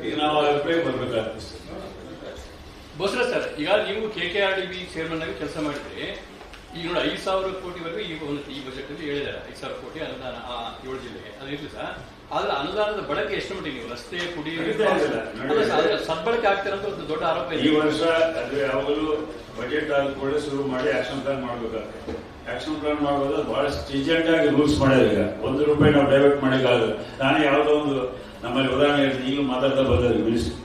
ಈಗ ನಾವು ಅಭಿಪ್ರಾಯ ಬರ್ಬೇಕಾಗ್ತದೆ. ಬೋಸ್ರ ಸರ್, ಈಗ ನೀವು K K R D B chairman ಆಗಿ ಕೆಲಸ ಮಾಡಿದ್ರಿ. ಈಗ ನೋಡಿ ಐದು ಸಾವಿರ ಕೋಟಿವರೆಗೂ ಈಗ ಒಂದು ಈ ಬಜೆಟ್ ಅಲ್ಲಿ ಹೇಳಿದ್ದಾರೆ. ಐದು ಸಾವಿರ ಕೋಟಿ ಅನುದಾನ ಆ ಏಳು ಜಿಲ್ಲೆಗೆ. ಅದೇ ಸರ್. ಆದ್ರೆ ಅನುದಾನದ ಬಳಕೆ ಎಷ್ಟು ಮಟ್ಟಿಗೆ? ನೀವು ರಸ್ತೆ ಕುಡಿ ಸದ್ಬಳಕೆ ಆಗ್ತಿರೋ ಒಂದು ದೊಡ್ಡ ಆರೋಪ ಈ ವರ್ಷ ಅದು ಯಾವಾಗಲೂ ಬಜೆಟ್ ಆಗಿ ಕೂಡ ಶುರು ಮಾಡಿ ಆಕ್ಷನ್ ಪ್ಲಾನ್ ಮಾಡ್ಬೇಕಾಗ್ತದೆ ಆಕ್ಷನ್ ಪ್ಲಾನ್ ಮಾಡುವಾಗ ಬಹಳ ಸ್ಟಿಜೆಂಟ್ ಆಗಿ ರೂಲ್ಸ್ ಮಾಡ್ಯಾರ ಈಗ ಒಂದು ರೂಪಾಯಿ ನಾವು ಡೈವರ್ಟ್ ಮಾಡಿಕ್ಕಾಗಲ್ಲ. ನಾನು ಯಾವುದೋ ಒಂದು ನಮ್ಮಲ್ಲಿ ಉದಾಹರಣೆ ಹೇಳ್ತೀನಿ. ಈಗಲೂ ಮಾತಾಡ್ತಾ ಬಂದ್ರೆ ಮಿನಿಸ್ಟರ್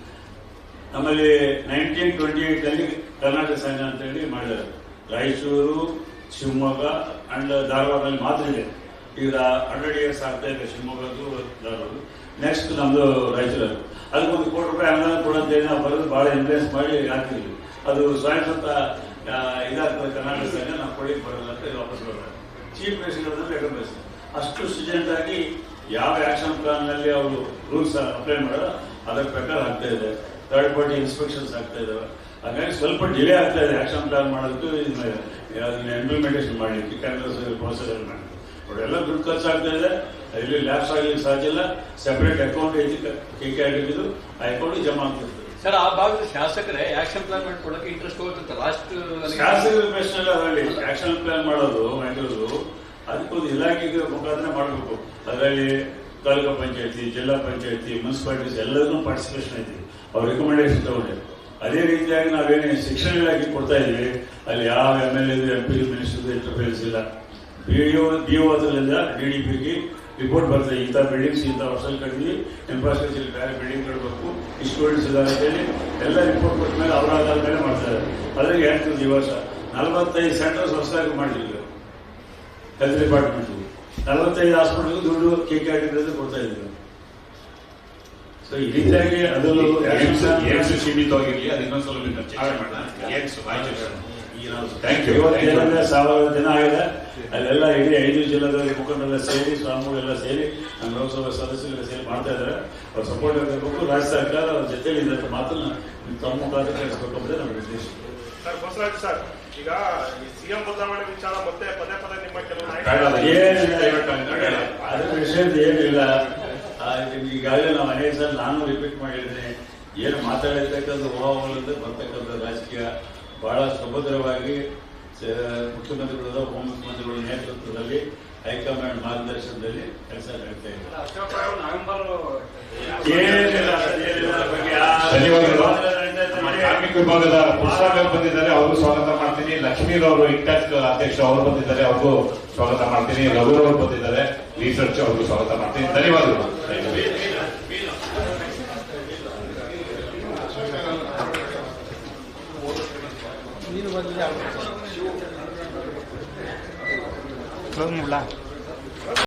ನಮ್ಮಲ್ಲಿ ನೈನ್ಟೀನ್ ಟ್ವೆಂಟಿ ಏಟ್ ಅಲ್ಲಿ ಕರ್ನಾಟಕ ಸಂಘ ಅಂತ ಹೇಳಿ ಮಾಡಿದ್ದಾರೆ. ರಾಯಚೂರು ಶಿವಮೊಗ್ಗ ಅಂಡ್ ಧಾರವಾಡದಲ್ಲಿ ಮಾತ್ರ ಇದೆ. ಈಗ ಹಂಡ್ರೆಡ್ ಇಯರ್ಸ್ ಆಗ್ತಾ ಇದೆ ಶಿವಮೊಗ್ಗದ್ದು ನೆಕ್ಸ್ಟ್ ನಮ್ದು ರಾಯಚೂರು. ಅದಕ್ಕೊಂದು ಕೋಟಿ ರೂಪಾಯಿ ಅನುದಾನ ಕೊಡಂತೇಳಿ ನಾವು ಬರೋದು ಬಹಳ ಇನ್ವೆಸ್ಟ್ ಮಾಡಿ ಹಾಕಿದ್ವಿ. ಅದು ಸ್ವಯಂ ಸ್ವತ ಇದಾಗ್ತದೆ ಕರ್ನಾಟಕ ನಾವು ಕೊಡಿ, ಬರಲ್ಲ ಅಂತ ವಾಪಸ್ ಬರ್ತಾರೆ ಚೀಫ್ ಮಿನಿಸ್ಟರ್ ರೆಕಮೆಂಡೇಶನ್ ಅಷ್ಟು ಸ್ಟೂಡೆಂಟ್ ಆಗಿ ಯಾವ ಆಕ್ಷನ್ ಪ್ಲಾನ್ನಲ್ಲಿ ಅವರು ರೂಲ್ಸ್ ಅಪ್ಲೈ ಮಾಡೋ ಅದರ ಪ್ರಕಾರ ಆಗ್ತಾ ಇದೆ. ಥರ್ಡ್ ಪಾರ್ಟಿ ಇನ್ಸ್ಪೆಕ್ಷನ್ಸ್ ಆಗ್ತಾ ಇದಾವೆ. ಹಾಗಾಗಿ ಸ್ವಲ್ಪ ಡಿಲೇ ಆಗ್ತಾ ಇದೆ ಆಕ್ಷನ್ ಪ್ಲಾನ್ ಮಾಡೋದಕ್ಕೆ ಇಂಪ್ಲಿಮೆಂಟೇಷನ್ ಮಾಡಲಿಕ್ಕೆ. ಕಾಂಗ್ರೆಸ್ ಪ್ರೊಸೆಸರ್ ಮಾಡಿ ಅವರೆಲ್ಲ ದುಡ್ಡು ಖರ್ಚಾಗ್ತಾ ಇದೆ. ಇಲ್ಲಿ ಲ್ಯಾಪ್ಸ್ ಆಗ್ಲಿಕ್ಕೆ ಸಾಧ್ಯ ಇಲ್ಲ. ಸೆಪರೇಟ್ ಅಕೌಂಟ್ ಐತಿ ಕೆ ಕೆ ಆಗಿದ್ದು ಆ ಅಕೌಂಟ್ ಜಮಾ ಆಗ್ತಿರ್ತದೆ ಸರ್ ಆ ಭಾಗದ ಶಾಸಕರೇ ಆಕ್ಷನ್ ಪ್ಲಾನ್ ಮಾಡ್ಕೊಳಕ್ಕೆ ಇಂಟ್ರೆಸ್ಟ್ ಹೋಗುತ್ತೆ ಲಾಸ್ಟ್ ಶಾಸಕರ ಪ್ರಶ್ನೆ ಅದರಲ್ಲಿ. ಆಕ್ಷನ್ ಪ್ಲಾನ್ ಮಾಡೋದು ಮಾಡಿರೋದು ಅದಕ್ಕೊಂದು ಇಲಾಖೆಗೆ ಮುಖಾಂತರ ಮಾಡಬೇಕು. ಅದರಲ್ಲಿ ತಾಲೂಕು ಪಂಚಾಯತಿ ಜಿಲ್ಲಾ ಪಂಚಾಯತಿ ಮುನ್ಸಿಪಾಲಿಟೀಸ್ ಎಲ್ಲದನ್ನೂ ಪಾರ್ಟಿಸಿಪೇಷನ್ ಐತಿ. ಅವ್ರ ರೆಕಮೆಂಡೇಶನ್ ತಗೊಂಡೆ. ಅದೇ ರೀತಿಯಾಗಿ ನಾವೇನೇ ಶಿಕ್ಷಣ ಇಲಾಖೆ ಕೊಡ್ತಾ ಇದೀವಿ. ಅಲ್ಲಿ ಯಾವ M L A M P minister interference ಇಲ್ಲ. ಅದರಿಂದ ಡಿ ಡಿ ಪಿಗೆ ರಿಪೋರ್ಟ್ ಬರ್ತದೆ. ಇಂಥ ಬಿಲ್ಡಿಂಗ್ಸ್ ಇಂಥ ವರ್ಷದಲ್ಲಿ ಕಟ್ಟಿದ್ವಿ ಇನ್ಫ್ರಾಸ್ಟ್ರಕ್ಚರ್ ಬೇರೆ ಬಿಲ್ಡಿಂಗ್ ಕಟ್ಟಬೇಕು ಇಷ್ಟು ಸ್ಟೂಡೆಂಟ್ಸ್ ಇದ್ದಾರೆ ಅಂತೇಳಿ ಎಲ್ಲ ರಿಪೋರ್ಟ್ ಕೊಟ್ಟ ಮೇಲೆ ಅವರ ಆಧಾರದ ಮೇಲೆ ಮಾಡ್ತಾರೆ. ಅದ್ರಾಗ ಹೇಳ್ತೀವಿ ಈ ವರ್ಷ ನಲವತ್ತೈದು ಸೆಂಟರ್ಸ್ ಹೊಸದಾಗಿ ಮಾಡಿದ್ವಿ ಹೆಲ್ತ್ ಡಿಪಾರ್ಟ್ಮೆಂಟ್ ನಲವತ್ತೈದು ಹಾಸ್ಪಿಟಲ್ಗೂ ದುಡ್ಡು ಕೆ ಕೆ ಆರ್ ಕೊಡ್ತಾ ಇದ್ರು. ಸೊ ಈ ರೀತಿಯಾಗಿ ಅದರಲ್ಲೂ ಸ್ವಲ್ಪ ಅದು Thank you. ಇವತ್ತೇನಂದ್ರೆ ಸಾವಿರ ದಿನ ಆಗಿದೆ. ಅಲ್ಲೆಲ್ಲ ಇಡೀ ಐದು ಜಿಲ್ಲೆಗಳಲ್ಲಿ ಮುಖಂಡರೆಲ್ಲ ಸೇರಿ ಸ್ವಾಮಿಗಳೆಲ್ಲ ಸೇರಿ ನಮ್ಮ ಲೋಕಸಭಾ ಸದಸ್ಯರೆಲ್ಲ ಸೇರಿ ಮಾಡ್ತಾ ಇದ್ದಾರೆ. ಅವ್ರ ಸಪೋರ್ಟ್ ಆಗಬೇಕು. ರಾಜ್ಯ ಸರ್ಕಾರ ಅವ್ರ ಜೊತೆ ಇದ್ದಂಥ ಮಾತನ್ನ ತಮ್ಮ ಮುಖಾಂತರ ತಿಳಿಸ್ಬೇಕು ಅನ್ನೋದೇ ನಮ್ಮ ಉದ್ದೇಶ. ಸರ್ ಬಸವರಾಜ್ ಸರ್ ಈಗ ಸಿಎಂ ಬದಲಾವಣೆ ವಿಚಾರ ಮತ್ತೆ ಪದೇ ಪದೇ ನಿಮ್ಮ ಕೆಲವು ಏನಿಲ್ಲ ಅದ್ರ ವಿಷಯದ ಏನಿಲ್ಲ. ಆ, ಈಗಾಗಲೇ ನಾವು ಅನೇಕ ಸಲ ನಾನು ರಿಪೀಟ್ ಮಾಡಿದ್ದೇನೆ. ಏನು ಮಾತಾಡಿರ್ತಕ್ಕಂಥ ಊಹಾವೋಹಗಳಿಂದ ಬರ್ತಕ್ಕಂಥ ರಾಜಕೀಯ ಬಹಳ ಸುಭದ್ರವಾಗಿ ಮುಖ್ಯಮಂತ್ರಿಗಳ ಉಪಮುಖ್ಯಮಂತ್ರಿಗಳ ನೇತೃತ್ವದಲ್ಲಿ ಹೈಕಮಾಂಡ್ ಮಾರ್ಗದರ್ಶನದಲ್ಲಿ ಕೆಲಸ ನಡೀತಾ ಇದೆ. ವಿಭಾಗದ ಪುರುಷಾಂಗ ಬಂದಿದ್ದಾರೆ ಅವರು ಸ್ವಾಗತ ಮಾಡ್ತೀನಿ. ಲಕ್ಷ್ಮೀ ಅವರು ಇಂಟ್ಯಾಕ್ಟ್ ಅಧ್ಯಕ್ಷ ಅವರು ಬಂದಿದ್ದಾರೆ ಅವ್ರಿಗೂ ಸ್ವಾಗತ ಮಾಡ್ತೀನಿ. ರಘು ಅವರು ಬಂದಿದ್ದಾರೆ ರಿಸರ್ಚ್ ಅವ್ರಿಗೂ ಸ್ವಾಗತ ಮಾಡ್ತೀನಿ. ಧನ್ಯವಾದಗಳು. ನೀನು ಬಂದಿದ್ದೆ ಕ್ಲೋಸ್ ಮಾಡ್ಲಾ